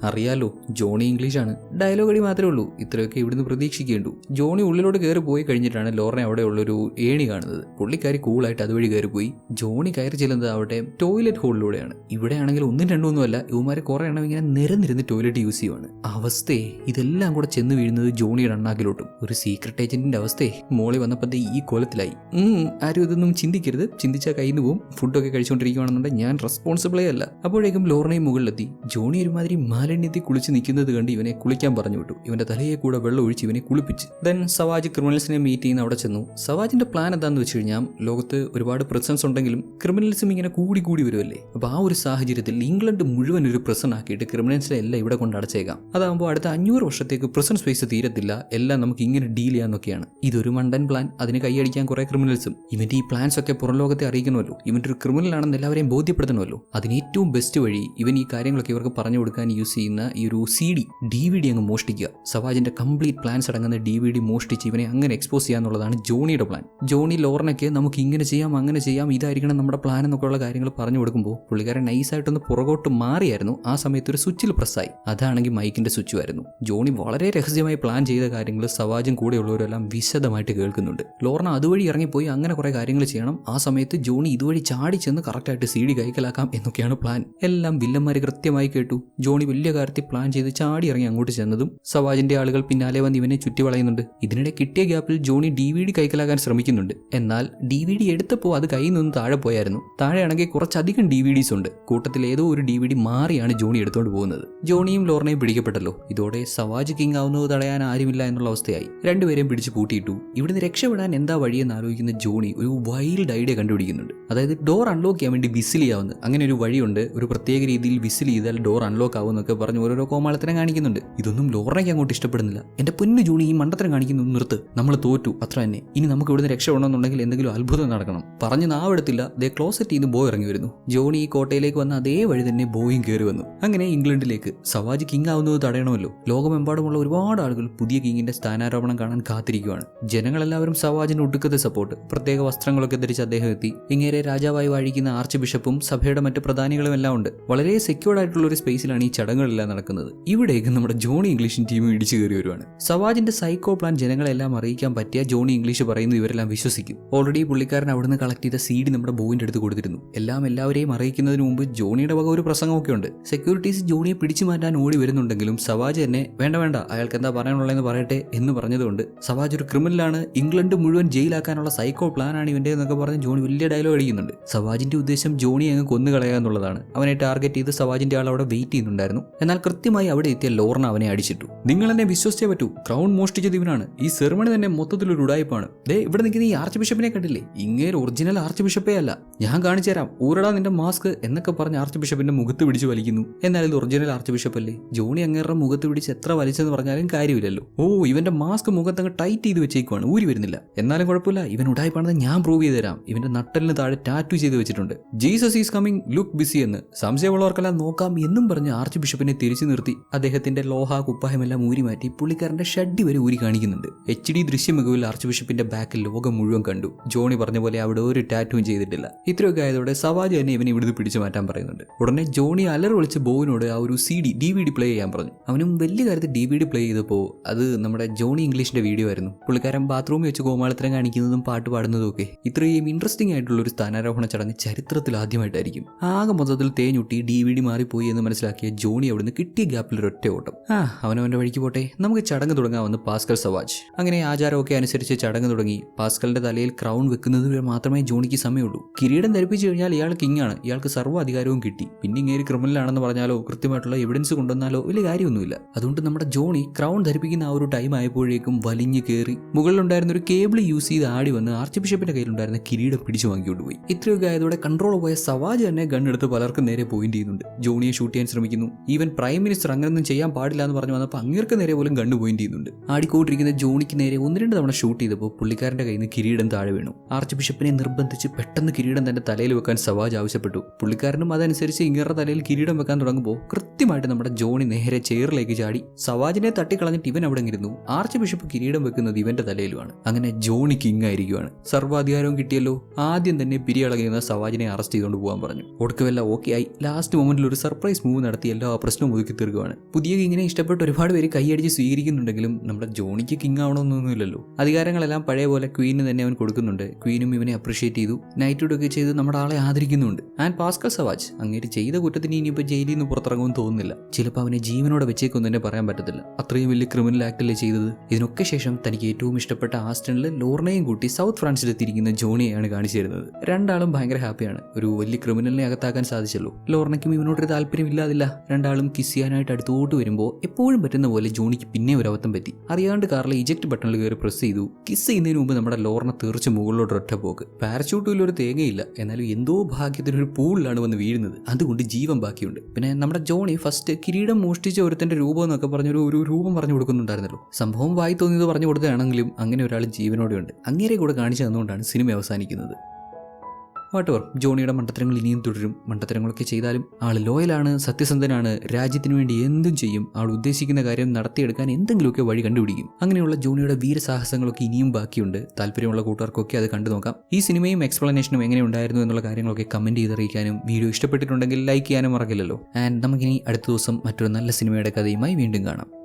അറിയാലോ ജോണി ഇംഗ്ലീഷാണ് ഡയലോഗ് അടി മാത്രമേ ഉള്ളൂ. ഇത്രയൊക്കെ ഇവിടുന്ന് പ്രതീക്ഷിക്കേണ്ടു. ജോണി ഉള്ളിലോട്ട് കയറി പോയി കഴിഞ്ഞിട്ടാണ് ലോറിനെ അവിടെ ഉള്ളൊരു ഏണി കാണുന്നത്. പുള്ളിക്കാരി കൂളായിട്ട് അതുവഴി കയറി പോയി ജോണി കയറി ചെല്ലുന്നത് അവിടെ ടോയ്ലറ്റ് ഹോളിലൂടെയാണ് ഇവിടെയാണെങ്കിൽ ഒന്നും രണ്ടും ഒന്നുമല്ല ഇവന്മാരെ കുറെ എണ്ണം ഇങ്ങനെ നിരന്നിരുന്ന് ടോയ്ലറ്റ് യൂസ് ചെയ്യുവാണ്. അവസ്ഥയെ ഇതെല്ലാം കൂടെ ചെന്ന് വീഴുന്നത് ജോണിയുടെ അണ്ണാക്കിലോട്ടും. ഒരു സീക്രട്ട് ഏജന്റിന്റെ അവസ്ഥയെ മോളി വന്നപ്പോഴത്തെ ഈ കോലത്തിലായി. ആരും ഇതൊന്നും ചിന്തിക്കരുത്. ചിന്തിച്ചാൽ കയ്യിൽ നിന്ന് പോവും ഫുഡൊക്കെ കഴിച്ചുകൊണ്ടിരിക്കുകയാണെന്നുണ്ടെങ്കിൽ ഞാൻ റെസ്പോൺസിബിളേ അല്ല. അപ്പോഴേക്കും ലോറിനെയും മുകളിലെത്തി. ജോണി ഒരുമാതിരി മാലിന്യത്തിൽ കുളിച്ച് നിൽക്കുന്നത് കണ്ട് ഇവനെ കുളിക്കാൻ പറഞ്ഞു വിട്ടു. ഇവന്റെ തലയെ കൂടെ വെള്ളം ഒഴിച്ച് ഇവനെ കുളിപ്പിച്ച്. ദെൻ സവാജ് ക്രിമിനൽസിനെ മീറ്റ് ചെയ്യുന്ന അവിടെ ചെന്നു. സവാജിന്റെ പ്ലാൻ എന്താന്ന് വെച്ച് കഴിഞ്ഞാൽ ലോകത്ത് ഒരുപാട് പ്രസൻസ് ഉണ്ടെങ്കിലും ക്രിമിനൽസും ഇങ്ങനെ കൂടി കൂടി വരുമല്ലേ അപ്പൊ ആ ഒരു സാഹചര്യത്തിൽ ഇംഗ്ലണ്ട് മുഴുവൻ ഒരു പ്രസൻ ആക്കിയിട്ട് ക്രിമിനൽസിനെ എല്ലാം ഇവിടെ കൊണ്ട് അടച്ചേക്കാം. അതാകുമ്പോൾ അടുത്ത അഞ്ഞൂറ് വർഷത്തേക്ക് പ്രസൻ സ്പേസ് തീരത്തില്ല. എല്ലാം നമുക്ക് ഇങ്ങനെ ഡീൽ ചെയ്യാന്നൊക്കെയാണ്. ഇതൊരു മണ്ടൻ പ്ലാൻ അതിന് കൈയടിക്കാൻ കുറെ ക്രിമിനൽസും ഇവന്റെ ഈ പ്ലാൻസ് ഒക്കെ പുറം ലോകത്തെ അറിയിക്കണമല്ലോ. ഇവന്റെ ഒരു ക്രിമിനൽ ആണെന്ന് എല്ലാവരെയും ബോധ്യപ്പെടുത്തണമല്ലോ. അതിന് ഏറ്റവും ബെസ്റ്റ് വഴി ഇവൻ ഈ കാര്യങ്ങളൊക്കെ ഇവർക്ക് പറഞ്ഞു കൊടുക്കാൻ യൂസ് ചെയ്യുന്ന ഈ ഒരു C D D V D അങ്ങ് മോഷ്ടിക്കുക. സവാജിന്റെ കംപ്ലീറ്റ് പ്ലാൻസ് അടങ്ങുന്ന ഡി വി ഡി മോഷ്ടിച്ച് ഇവനെ അങ്ങനെ എക്സ്പോസ് ചെയ്യാന്നുള്ളതാണ് ജോണിയുടെ പ്ലാൻ ജോണി ലോറിനൊക്കെ നമുക്ക് ഇങ്ങനെ ചെയ്യാം അങ്ങനെ ചെയ്യാം ഇതായിരിക്കണം നമ്മുടെ പ്ലാൻ എന്നൊക്കെയുള്ള കാര്യങ്ങൾ പറഞ്ഞു കൊടുക്കുമ്പോൾ പുള്ളിക്കാരൻ നൈസായിട്ടൊന്ന് പുറകോട്ട് മാറിയായിരുന്നു. ആ സമയത്ത് ഒരു സ്വിച്ചിൽ പ്രസ്സായി അതാണെങ്കിൽ മൈക്കിന്റെ സ്വിച്ച് ആയിരുന്നു. ജോണി വളരെ രഹസ്യമായി പ്ലാൻ ചെയ്ത കാര്യങ്ങൾ സവാജും കൂടെയുള്ളവരെല്ലാം വിശദമായിട്ട് കേൾക്കുന്നുണ്ട്. ലോർണ അതുവഴി ഇറങ്ങിപ്പോയി അങ്ങനെ കുറെ കാര്യങ്ങൾ ചെയ്യണം. ആ സമയത്ത് ജോണി ഇതുവഴി ചാടി ചെന്ന് കറക്റ്റായിട്ട് സി ഡി കൈക്കലാക്കാം എന്നൊക്കെയാണ് പ്ലാൻ എല്ലാം വില്ലന്മാർ കൃത്യമായി കേട്ടു. ജോണി വലിയ കാര്യത്തിൽ പ്ലാൻ ചെയ്ത് ചാടി ഇറങ്ങി അങ്ങോട്ട് ചെന്നതും സവാജിന്റെ ആളുകൾ പിന്നാലെ വന്ന് ഇവനെ ചുറ്റി വളയുന്നുണ്ട് ഇതിനിടെ കിട്ടിയ ഗ്യാപ്പിൽ ജോണി ഡി വി ഡി കൈക്കലാക്കാൻ ശ്രമിക്കുന്നുണ്ട്. എന്നാൽ ഡി വി ഡി എടുത്തപ്പോൾ അത് കയ്യിൽ നിന്ന് താഴെ പോയായിരുന്നു. താഴെയാണെങ്കിൽ കുറച്ചധികം ഡി വി ഡിസ് ഉണ്ട്. കൂട്ടത്തിൽ ഏതോ ഒരു ഡി വി ഡി മാറിയാണ് ജോണി എടുത്തുകൊണ്ട് പോകുന്നത്. ജോണിയും ലോർണയും പിടിക്കപ്പെട്ടല്ലോ. ഇതോടെ സവാജ് കിങ് ആവുന്നത് തടയാൻ ആരുമില്ല എന്നുള്ള അവസ്ഥയായി. രണ്ടുപേരെയും പിടിച്ച് പൂട്ടിയിട്ടു. ഇവിടുന്ന് രക്ഷപ്പെടാൻ എന്താ വഴിയെന്ന് ആലോചിക്കുന്ന ജോണി ഒരു വൈൽഡ് ഐഡിയ കണ്ടുപിടിക്കുന്നുണ്ട്. അതായത് ഡോർ അൺലോക്ക് ചെയ്യാൻ വേണ്ടി വിസിൽ ചെയ്യാവുന്ന. അങ്ങനെ ഒരു വഴിയുണ്ട്. ഒരു പ്രത്യേക രീതിയിൽ വിസിൽ ചെയ്താൽ ഡോർ അൺലോക്ക് ആവുമെന്നൊക്കെ പറഞ്ഞ് ഓരോരോ കോമാളത്തിനെ കാണിക്കുന്നുണ്ട്. ഇതൊന്നും ലോറയ്ക്ക് അങ്ങോട്ട് ഇഷ്ടപ്പെടുന്നില്ല. എന്റെ പൊന്നു ജൂണി ഈ മണ്ടത്തരം കാണിക്കുന്നു നിർത്ത്. നമ്മൾ തോറ്റു അത്ര തന്നെ. ഇനി നമുക്ക് ഇവിടുന്ന് രക്ഷപ്പെടണമെന്നുണ്ടെങ്കിൽ എന്തെങ്കിലും അത്ഭുതം നടക്കണം. പറഞ്ഞ് നാവെടുത്തില്ല ദേ ക്ലോസറ്റ് ചെയ്ത് ബോയ് ഇറങ്ങി വരുന്നു ജോണി ഈ കോട്ടയിലേക്ക് വന്ന അതേ വഴി തന്നെ ബോയും കയറി വന്നു. അങ്ങനെ ഇംഗ്ലണ്ടിലേക്ക്. സവാജി കിങ് ആവുന്നത് തടയണമല്ലോ. ലോകമെമ്പാടുമുള്ള ഒരുപാട് ആളുകൾ പുതിയ കിങ്ങിന്റെ സ്ഥാനാരോപണം കാണാൻ കാത്തിരിക്കുകയാണ് ജനങ്ങളെല്ലാവരും സവാജിന്റെ ഒടുക്കത്തെ സപ്പോർട്ട് പ്രത്യേക വസ്ത്രങ്ങളൊക്കെ ധരിച്ച് അദ്ദേഹം എത്തി. ഇങ്ങേരെ രാജാവായി വാഴിക്കുന്ന ആർച്ച് ബിഷപ്പും സഭയുടെ മറ്റ് പ്രധാനികളും എല്ലാം ഉണ്ട്. വളരെ സെക്യൂർഡ് ആയിട്ടുള്ള ഒരു സ്പേസിലാണ് ഈ ചടങ്ങുകളെല്ലാം നടക്കുന്നത്. ഇവിടേക്ക് നമ്മുടെ ജോണി ഇംഗ്ലീഷിൻ ടീം ഇടിച്ചു കയറി വരുവാണ്. സവാജിന്റെ സൈക്കോ പ്ലാൻ ജനങ്ങളെല്ലാം അറിയിക്കാൻ പറ്റിയ ജോണി ഇംഗ്ലീഷ് പറയുന്നത് ഇവരെല്ലാം വിശ്വസിക്കും. ഓൾറെഡി പുള്ളിക്കാരൻ അവിടുന്ന് കളക്ട് ചെയ്ത സീഡ് നമ്മുടെ ബോയിന്റെ അടുത്ത് കൊടുത്തിരുന്നു. എല്ലാം എല്ലാവരെയും അറിയിക്കുന്നതിന് മുമ്പ് ജോണിയുടെ വക ഒരു പ്രസംഗമൊക്കെ ഉണ്ട്. സെക്യൂരിറ്റീസ് ജോണിയെ പിടിച്ചു മാറ്റാൻ ഓടി വരുന്നുണ്ടെങ്കിലും സവാജ് തന്നെ വേണ്ട വേണ്ട അയാൾക്ക് എന്താ പറയാനുള്ളതെന്ന് പറയട്ടെ എന്ന് പറഞ്ഞതുകൊണ്ട് സവാജ് ഒരു ക്രിമിനലാണ് ഇംഗ്ലണ്ട് മുഴുവൻ ജയിലാക്കാനുള്ള സൈക്കോ പ്ലാനാണ് ഇവന്റെ എന്നൊക്കെ പറഞ്ഞ് ജോണി വലിയ ഡയലോഗ് അടിക്കുന്നുണ്ട്. സവാജിന്റെ ഉദ്ദേശം ജോണി അങ്ങ് കൊന്നുകളയാന്നുള്ളതാണ് അവനെ ടാർഗറ്റ് ചെയ്ത് സവാജിന്റെ ആൾ അവിടെ വെയിറ്റ് ചെയ്യുന്നുണ്ടായിരുന്നു. എന്നാൽ കൃത്യമായി അവിടെ എത്തിയ ലോർണ അവനെ അടിച്ചിട്ടു. നിങ്ങൾ എന്നെ വിശ്വസിച്ചേ പറ്റൂ. ക്രൗൺ മോഷ്ടിച്ചത് ഇവനാണ് ഈ സെറിമണി തന്നെ മൊത്തത്തിലൊരു ഉടായ്പാണ് ദേ ഇവിടെ നിൽക്കുന്ന ഈ ആർച്ച് ബിഷപ്പിനെ കണ്ടില്ലേ? ഇങ്ങേര് ഒറിജിനൽ ആർച്ച് ബിഷപ്പേ അല്ല. ഞാൻ കാണിച്ചു തരാം. ഊരടാ നിന്റെ മാസ്ക് എന്നൊക്കെ പറഞ്ഞ് ആർച്ച് ബിഷപ്പിന്റെ മുഖത്ത് പിടിച്ച് വലിക്കുന്നു. എന്നാൽ ഇത് ഒറിജിനൽ ആർച്ച് ബിഷപ്പ് അല്ലേ ജോണി അങ്ങേരുടെ മുഖത്ത് പിടിച്ച് എത്ര വലിച്ചെന്ന് പറഞ്ഞാലും കാര്യമില്ലല്ലോ. ഓ ഇവന്റെ മാസ്ക് മുഖത്ത് അങ്ങ് ടൈറ്റ് ചെയ്ത് വെച്ചേക്കുവാണ്. ഊരി വരുന്നില്ല. എന്നാലും കുഴപ്പമില്ല. ഇവൻ ഉടായ്പാണെന്ന് ഞാൻ പ്രൂവ് ചെയ്ത് തരാം ഇവന്റെ നട്ടലിന് താഴെ ടാറ്റു ചെയ്ത് വെച്ചിട്ടുണ്ട്. Jesus is coming. Look busy എന്ന്. സംശയമുള്ളവർക്കെല്ലാം നോക്കാം എന്നും പറഞ്ഞ് ആർച്ച് ബിഷപ്പിനെ തിരിച്ചു നിർത്തി. അദ്ദേഹത്തിന്റെ ലോഹ കുപ്പായമെല്ലാം ഊരി മാറ്റി പുള്ളിക്കാരന്റെ ഷഡ്ഡി വരെ ഊരി കാണിക്കുന്നുണ്ട്. എച്ച് ഡി ദൃശ്യമികവിൽ ആർച്ച് ബിഷപ്പിന്റെ ബാക്കിൽ ലോകം മുഴുവൻ കണ്ടു. ജോണി പറഞ്ഞ പോലെ അവിടെ ഒരു ടാറ്റൂ ചെയ്തിട്ടില്ല. ഇത്രയൊക്കെ ആയതോടെ സവാജ് തന്നെ ഇവനെ ഇവിടുന്ന് പിടിച്ചു മാറ്റാൻ പറയുന്നുണ്ട്. ഉടനെ ജോണി അലർ വിളിച്ച് ബോവിനോട് ആ ഒരു C D D V D play ചെയ്യാൻ പറഞ്ഞു. അവനും വലിയ കാര്യത്തിൽ ഡി വി ഡി പ്ലേ ചെയ്തപ്പോൾ അത് നമ്മുടെ ജോണി ഇംഗ്ലീഷിന്റെ വീഡിയോ ആയിരുന്നു. പുള്ളിക്കാരൻ ബാത്റൂമിൽ വെച്ച് കോമാളിത്തരം കാണിക്കുന്നതും പാട്ട് പാടുന്നതും ഒക്കെ ഇത്രയും ഇൻട്രസ്റ്റിംഗ് ആയിട്ടുള്ള ഒരു സ്ഥാനാരോഹണ ചടങ്ങ് ചരിത്രത്തിൽ ആദ്യമായിട്ടായിരിക്കും. ആകെ മൊത്തത്തിൽ തേഞ്ഞുട്ടി ഡി വി ഡി മാറിപ്പോയി എന്ന് മനസ്സിലാക്കിയ ജോണി അവിടുന്ന് കിട്ടിയ ഗ്യാപ്പിൽ ഒറ്റ ഓട്ടം. ആ അവനവന്റെ വഴിക്ക് പോട്ടെ. നമുക്ക് ചടങ്ങ് തുടങ്ങാമെന്ന് പാസ്കൽ സവാജ്. അങ്ങനെ ആചാരമൊക്കെ അനുസരിച്ച് ചടങ്ങ് തുടങ്ങി. പാസ്കലിന്റെ തലയിൽ ക്രൗൺ വെക്കുന്നത് വരെ മാത്രമേ ജോണിക്ക് സമയമുള്ളൂ. കിരീടം ധരിപ്പിച്ചു കഴിഞ്ഞാൽ ഇയാൾ കിങ്ങാണ് ഇയാൾക്ക് സർവ അധികാരവും കിട്ടി. പിന്നെ ഇങ്ങേര് ക്രിമിനലാണെന്ന് പറഞ്ഞാലോ കൃത്യമായിട്ടുള്ള എവിഡൻസ് കൊണ്ടുവന്നാലോ വലിയ കാര്യമൊന്നുമില്ല. അതുകൊണ്ട് നമ്മുടെ ജോണി ക്രൗൺ ധരിപ്പിക്കുന്ന ആ ഒരു ടൈം ആയപ്പോഴേക്കും വലിഞ്ഞു കയറി. മുകളിലുണ്ടായിരുന്ന ഒരു കേബിൾ യൂസ് ചെയ്ത് ആടി വന്ന് ആർച്ച് ബിഷപ്പിന്റെ കയ്യിലുണ്ടായിരുന്ന കിരീടം പിടിച്ചു വാങ്ങിക്കൊണ്ട് പോയി. ഇത്രയൊക്കെ ആയതോടെ കൺട്രോൾ പോയ സവാജ് തന്നെ ഗണ്ണെടുത്ത് പലർക്കും നേരെ പോയിന്റ് ചെയ്യുന്നുണ്ട്. ജോണിയെ ഷൂട്ട് ചെയ്യാൻ ശ്രമിക്കുന്നു. ഈവൻ പ്രൈം മിനിസ്റ്റർ അങ്ങനൊന്നും ചെയ്യാൻ പാടില്ല എന്ന് പറഞ്ഞു വന്നപ്പോൾ അങ്ങേർക്ക് നേരെ പോലും ഗണ്ണ് പോയിന്റ് ചെയ്യുന്നുണ്ട്. ആടിക്കോട്ടിരിക്കുന്ന ജോണിക്ക് നേരെ ഒന്ന് രണ്ട് തവണ ഷൂട്ട് ചെയ്തപ്പോൾ പുള്ളിക്കാരന്റെ കയ്യിൽ നിന്ന് കിരീടം താഴെ വീണു. ആർച്ച് ബിഷപ്പിനെ നിർബന്ധിച്ച് പെട്ടെന്ന് കിരീടം തന്റെ തലയിൽ വെക്കാൻ സവാജ് ആവശ്യപ്പെട്ടു. പുള്ളിക്കാരനും അതനുസരിച്ച് ഇങ്ങനെ തലയിൽ കിരീടം വെക്കാൻ തുടങ്ങുമ്പോൾ കൃത്യമായിട്ട് നമ്മുടെ ജോണി നേരെ ചെയറിലേക്ക് ചാടി സവാജിനെ തട്ടിക്കളഞ്ഞിട്ട് ഇവൻ അവിടെ ഇരുന്നു ആർച്ച് ബിഷപ്പ് കിരീടം വെക്കുന്നത് ഇവന്റെ തലയിലുമാണ്. അങ്ങനെ ജോണി കിങ് ആയിരിക്കുവാണ്. സർവാധികാരവും കിട്ടിയല്ലോ. ആദ്യം തന്നെ പിരിയളകുന്ന സവാജിനെ അറസ്റ്റ് ചെയ്തുകൊണ്ട് പോകാൻ പറഞ്ഞു. ഒടുക്കവെല്ലാം ഓക്കെ ആയി. ലാസ്റ്റ് മൊമെന്റിൽ ഒരു സർപ്രൈസ് മൂവ് നടത്തി എല്ലാ പ്രശ്നവും ഒതുക്കി തീർക്കുകയാണ് പുതിയ കിങ്ങിനെ ഇഷ്ടപ്പെട്ട് ഒരുപാട് പേര് കൈയടിച്ച് സ്വീകരിക്കുന്നുണ്ടെങ്കിലും നമ്മുടെ ജോണിക്ക് കിങ് ആവണമെന്നൊന്നുമില്ലല്ലോ അധികാരങ്ങളെല്ലാം പഴയ പോലെ ക്വീന് തന്നെ അവൻ കൊടുക്കുന്നുണ്ട്. ക്വീനും ഇവനെ അപ്രീഷിയേറ്റ് ചെയ്തു. നൈറ്റ്ഹുഡ് ഒക്കെ ചെയ്ത് നമ്മുടെ ആളെ ആദരിക്കുന്നുണ്ട്. ആൻഡ് പാസ്കൽ സവാജ് അങ്ങേര് ചെയ്ത കുറ്റത്തിന് ഇനിയിപ്പോൾ ജയിലിൽ നിന്ന് പുറത്തിറങ്ങുമെന്ന് തോന്നുന്നില്ല. ചിലപ്പോൾ അവനെ ജീവനോടെ വെച്ചേക്കൊന്നും തന്നെ പറയാൻ പറ്റത്തില്ല. അത്രയും വലിയ ക്രിമിനൽ ആക്ടല്ലേ ചെയ്തത്? ഇതിനൊക്കെ ശേഷം തനിക്ക് ഏറ്റവും ഇഷ്ടപ്പെട്ട ആസ്റ്റണിൽ ലോർണയും കൂട്ടി സൗത്ത് ഫ്രാൻസിലെത്തിയിരിക്കുന്ന ജോണിയെയാണ് കാണിച്ചു തരുന്നത്. രണ്ടാളും ഭയങ്കര ഹാപ്പിയാണ് ഒരു വലിയ ക്രിമിനലിനെ അകത്താക്കാൻ സാധിച്ചല്ലോ. ലോർണയ്ക്കും ഇവനോടൊരു താല്പര്യമില്ലാതില്ല. രണ്ടാളും കിസ് ചെയ്യാനായിട്ട് അടുത്തോട്ട് വരുമ്പോൾ എപ്പോഴും പറ്റുന്ന പോലെ ജോണിക്ക് പിന്നെ ഒരു അബദ്ധം പറ്റി. അറിയാണ്ട് കാറിലെ ഇജക്ട് ബട്ടണിൽ കയറി പ്രസ് ചെയ്തു. കിസ് ചെയ്യുന്നതിന് മുമ്പ് നമ്മുടെ ലോറിനെ തീർച്ച മുകളിലോട്ട് ഒറ്റ പോക്ക്. പാരച്യൂട്ടിൽ ഒരു തേങ്ങയില്ല. എന്നാലും എന്തോ ഭാഗ്യത്തിന് ഒരു പൂളിലാണ് വന്ന് വീഴുന്നത്. അതുകൊണ്ട് ജീവൻ ബാക്കിയുണ്ട്. പിന്നെ നമ്മുടെ ജോണി ഫസ്റ്റ് കിരീടം മോഷ്ടിച്ച ഒരുത്തന്റെ രൂപം എന്നൊക്കെ പറഞ്ഞൊരു ഒരു രൂപം പറഞ്ഞു കൊടുക്കുന്നുണ്ടായിരുന്നല്ലോ. സംഭവം വായി തോന്നിയത് പറഞ്ഞു കൊടുത്തതാണെങ്കിലും അങ്ങനെ ഒരാൾ ജീവനോടെയുണ്ട്. അങ്ങേരെ കൂടെ കാണിച്ചു തന്നുകൊണ്ടാണ് സിനിമ അവസാനിക്കുന്നത്. വാട്ടവർ ജോണിയുടെ മണ്ടത്തരങ്ങൾ ഇനിയും തുടരും. മണ്ടത്തരങ്ങളൊക്കെ ചെയ്താലും ആൾ ലോയലാണ് സത്യസന്ധനാണ് രാജ്യത്തിന് വേണ്ടി എന്തും ചെയ്യും. ആൾ ഉദ്ദേശിക്കുന്ന കാര്യം നടത്തിയെടുക്കാൻ എന്തെങ്കിലുമൊക്കെ വഴി കണ്ടുപിടിക്കും. അങ്ങനെയുള്ള ജോണിയുടെ വീരസാഹസങ്ങളൊക്കെ ഇനിയും ബാക്കിയുണ്ട്. താല്പര്യമുള്ള കൂട്ടുകാർക്കൊക്കെ അത് കണ്ടു നോക്കാം. ഈ സിനിമയും എക്സ്പ്ലനേഷനും എങ്ങനെ ഉണ്ടായിരുന്നു എന്നുള്ള കാര്യങ്ങളൊക്കെ കമന്റ് ചെയ്തറിയിക്കാനും വീഡിയോ ഇഷ്ടപ്പെട്ടിട്ടുണ്ടെങ്കിൽ ലൈക്ക് ചെയ്യാനും മറക്കില്ലല്ലോ. ആൻഡ് നമുക്കിനി അടുത്ത ദിവസം മറ്റൊരു നല്ല സിനിമയുടെ കഥയുമായി വീണ്ടും കാണാം.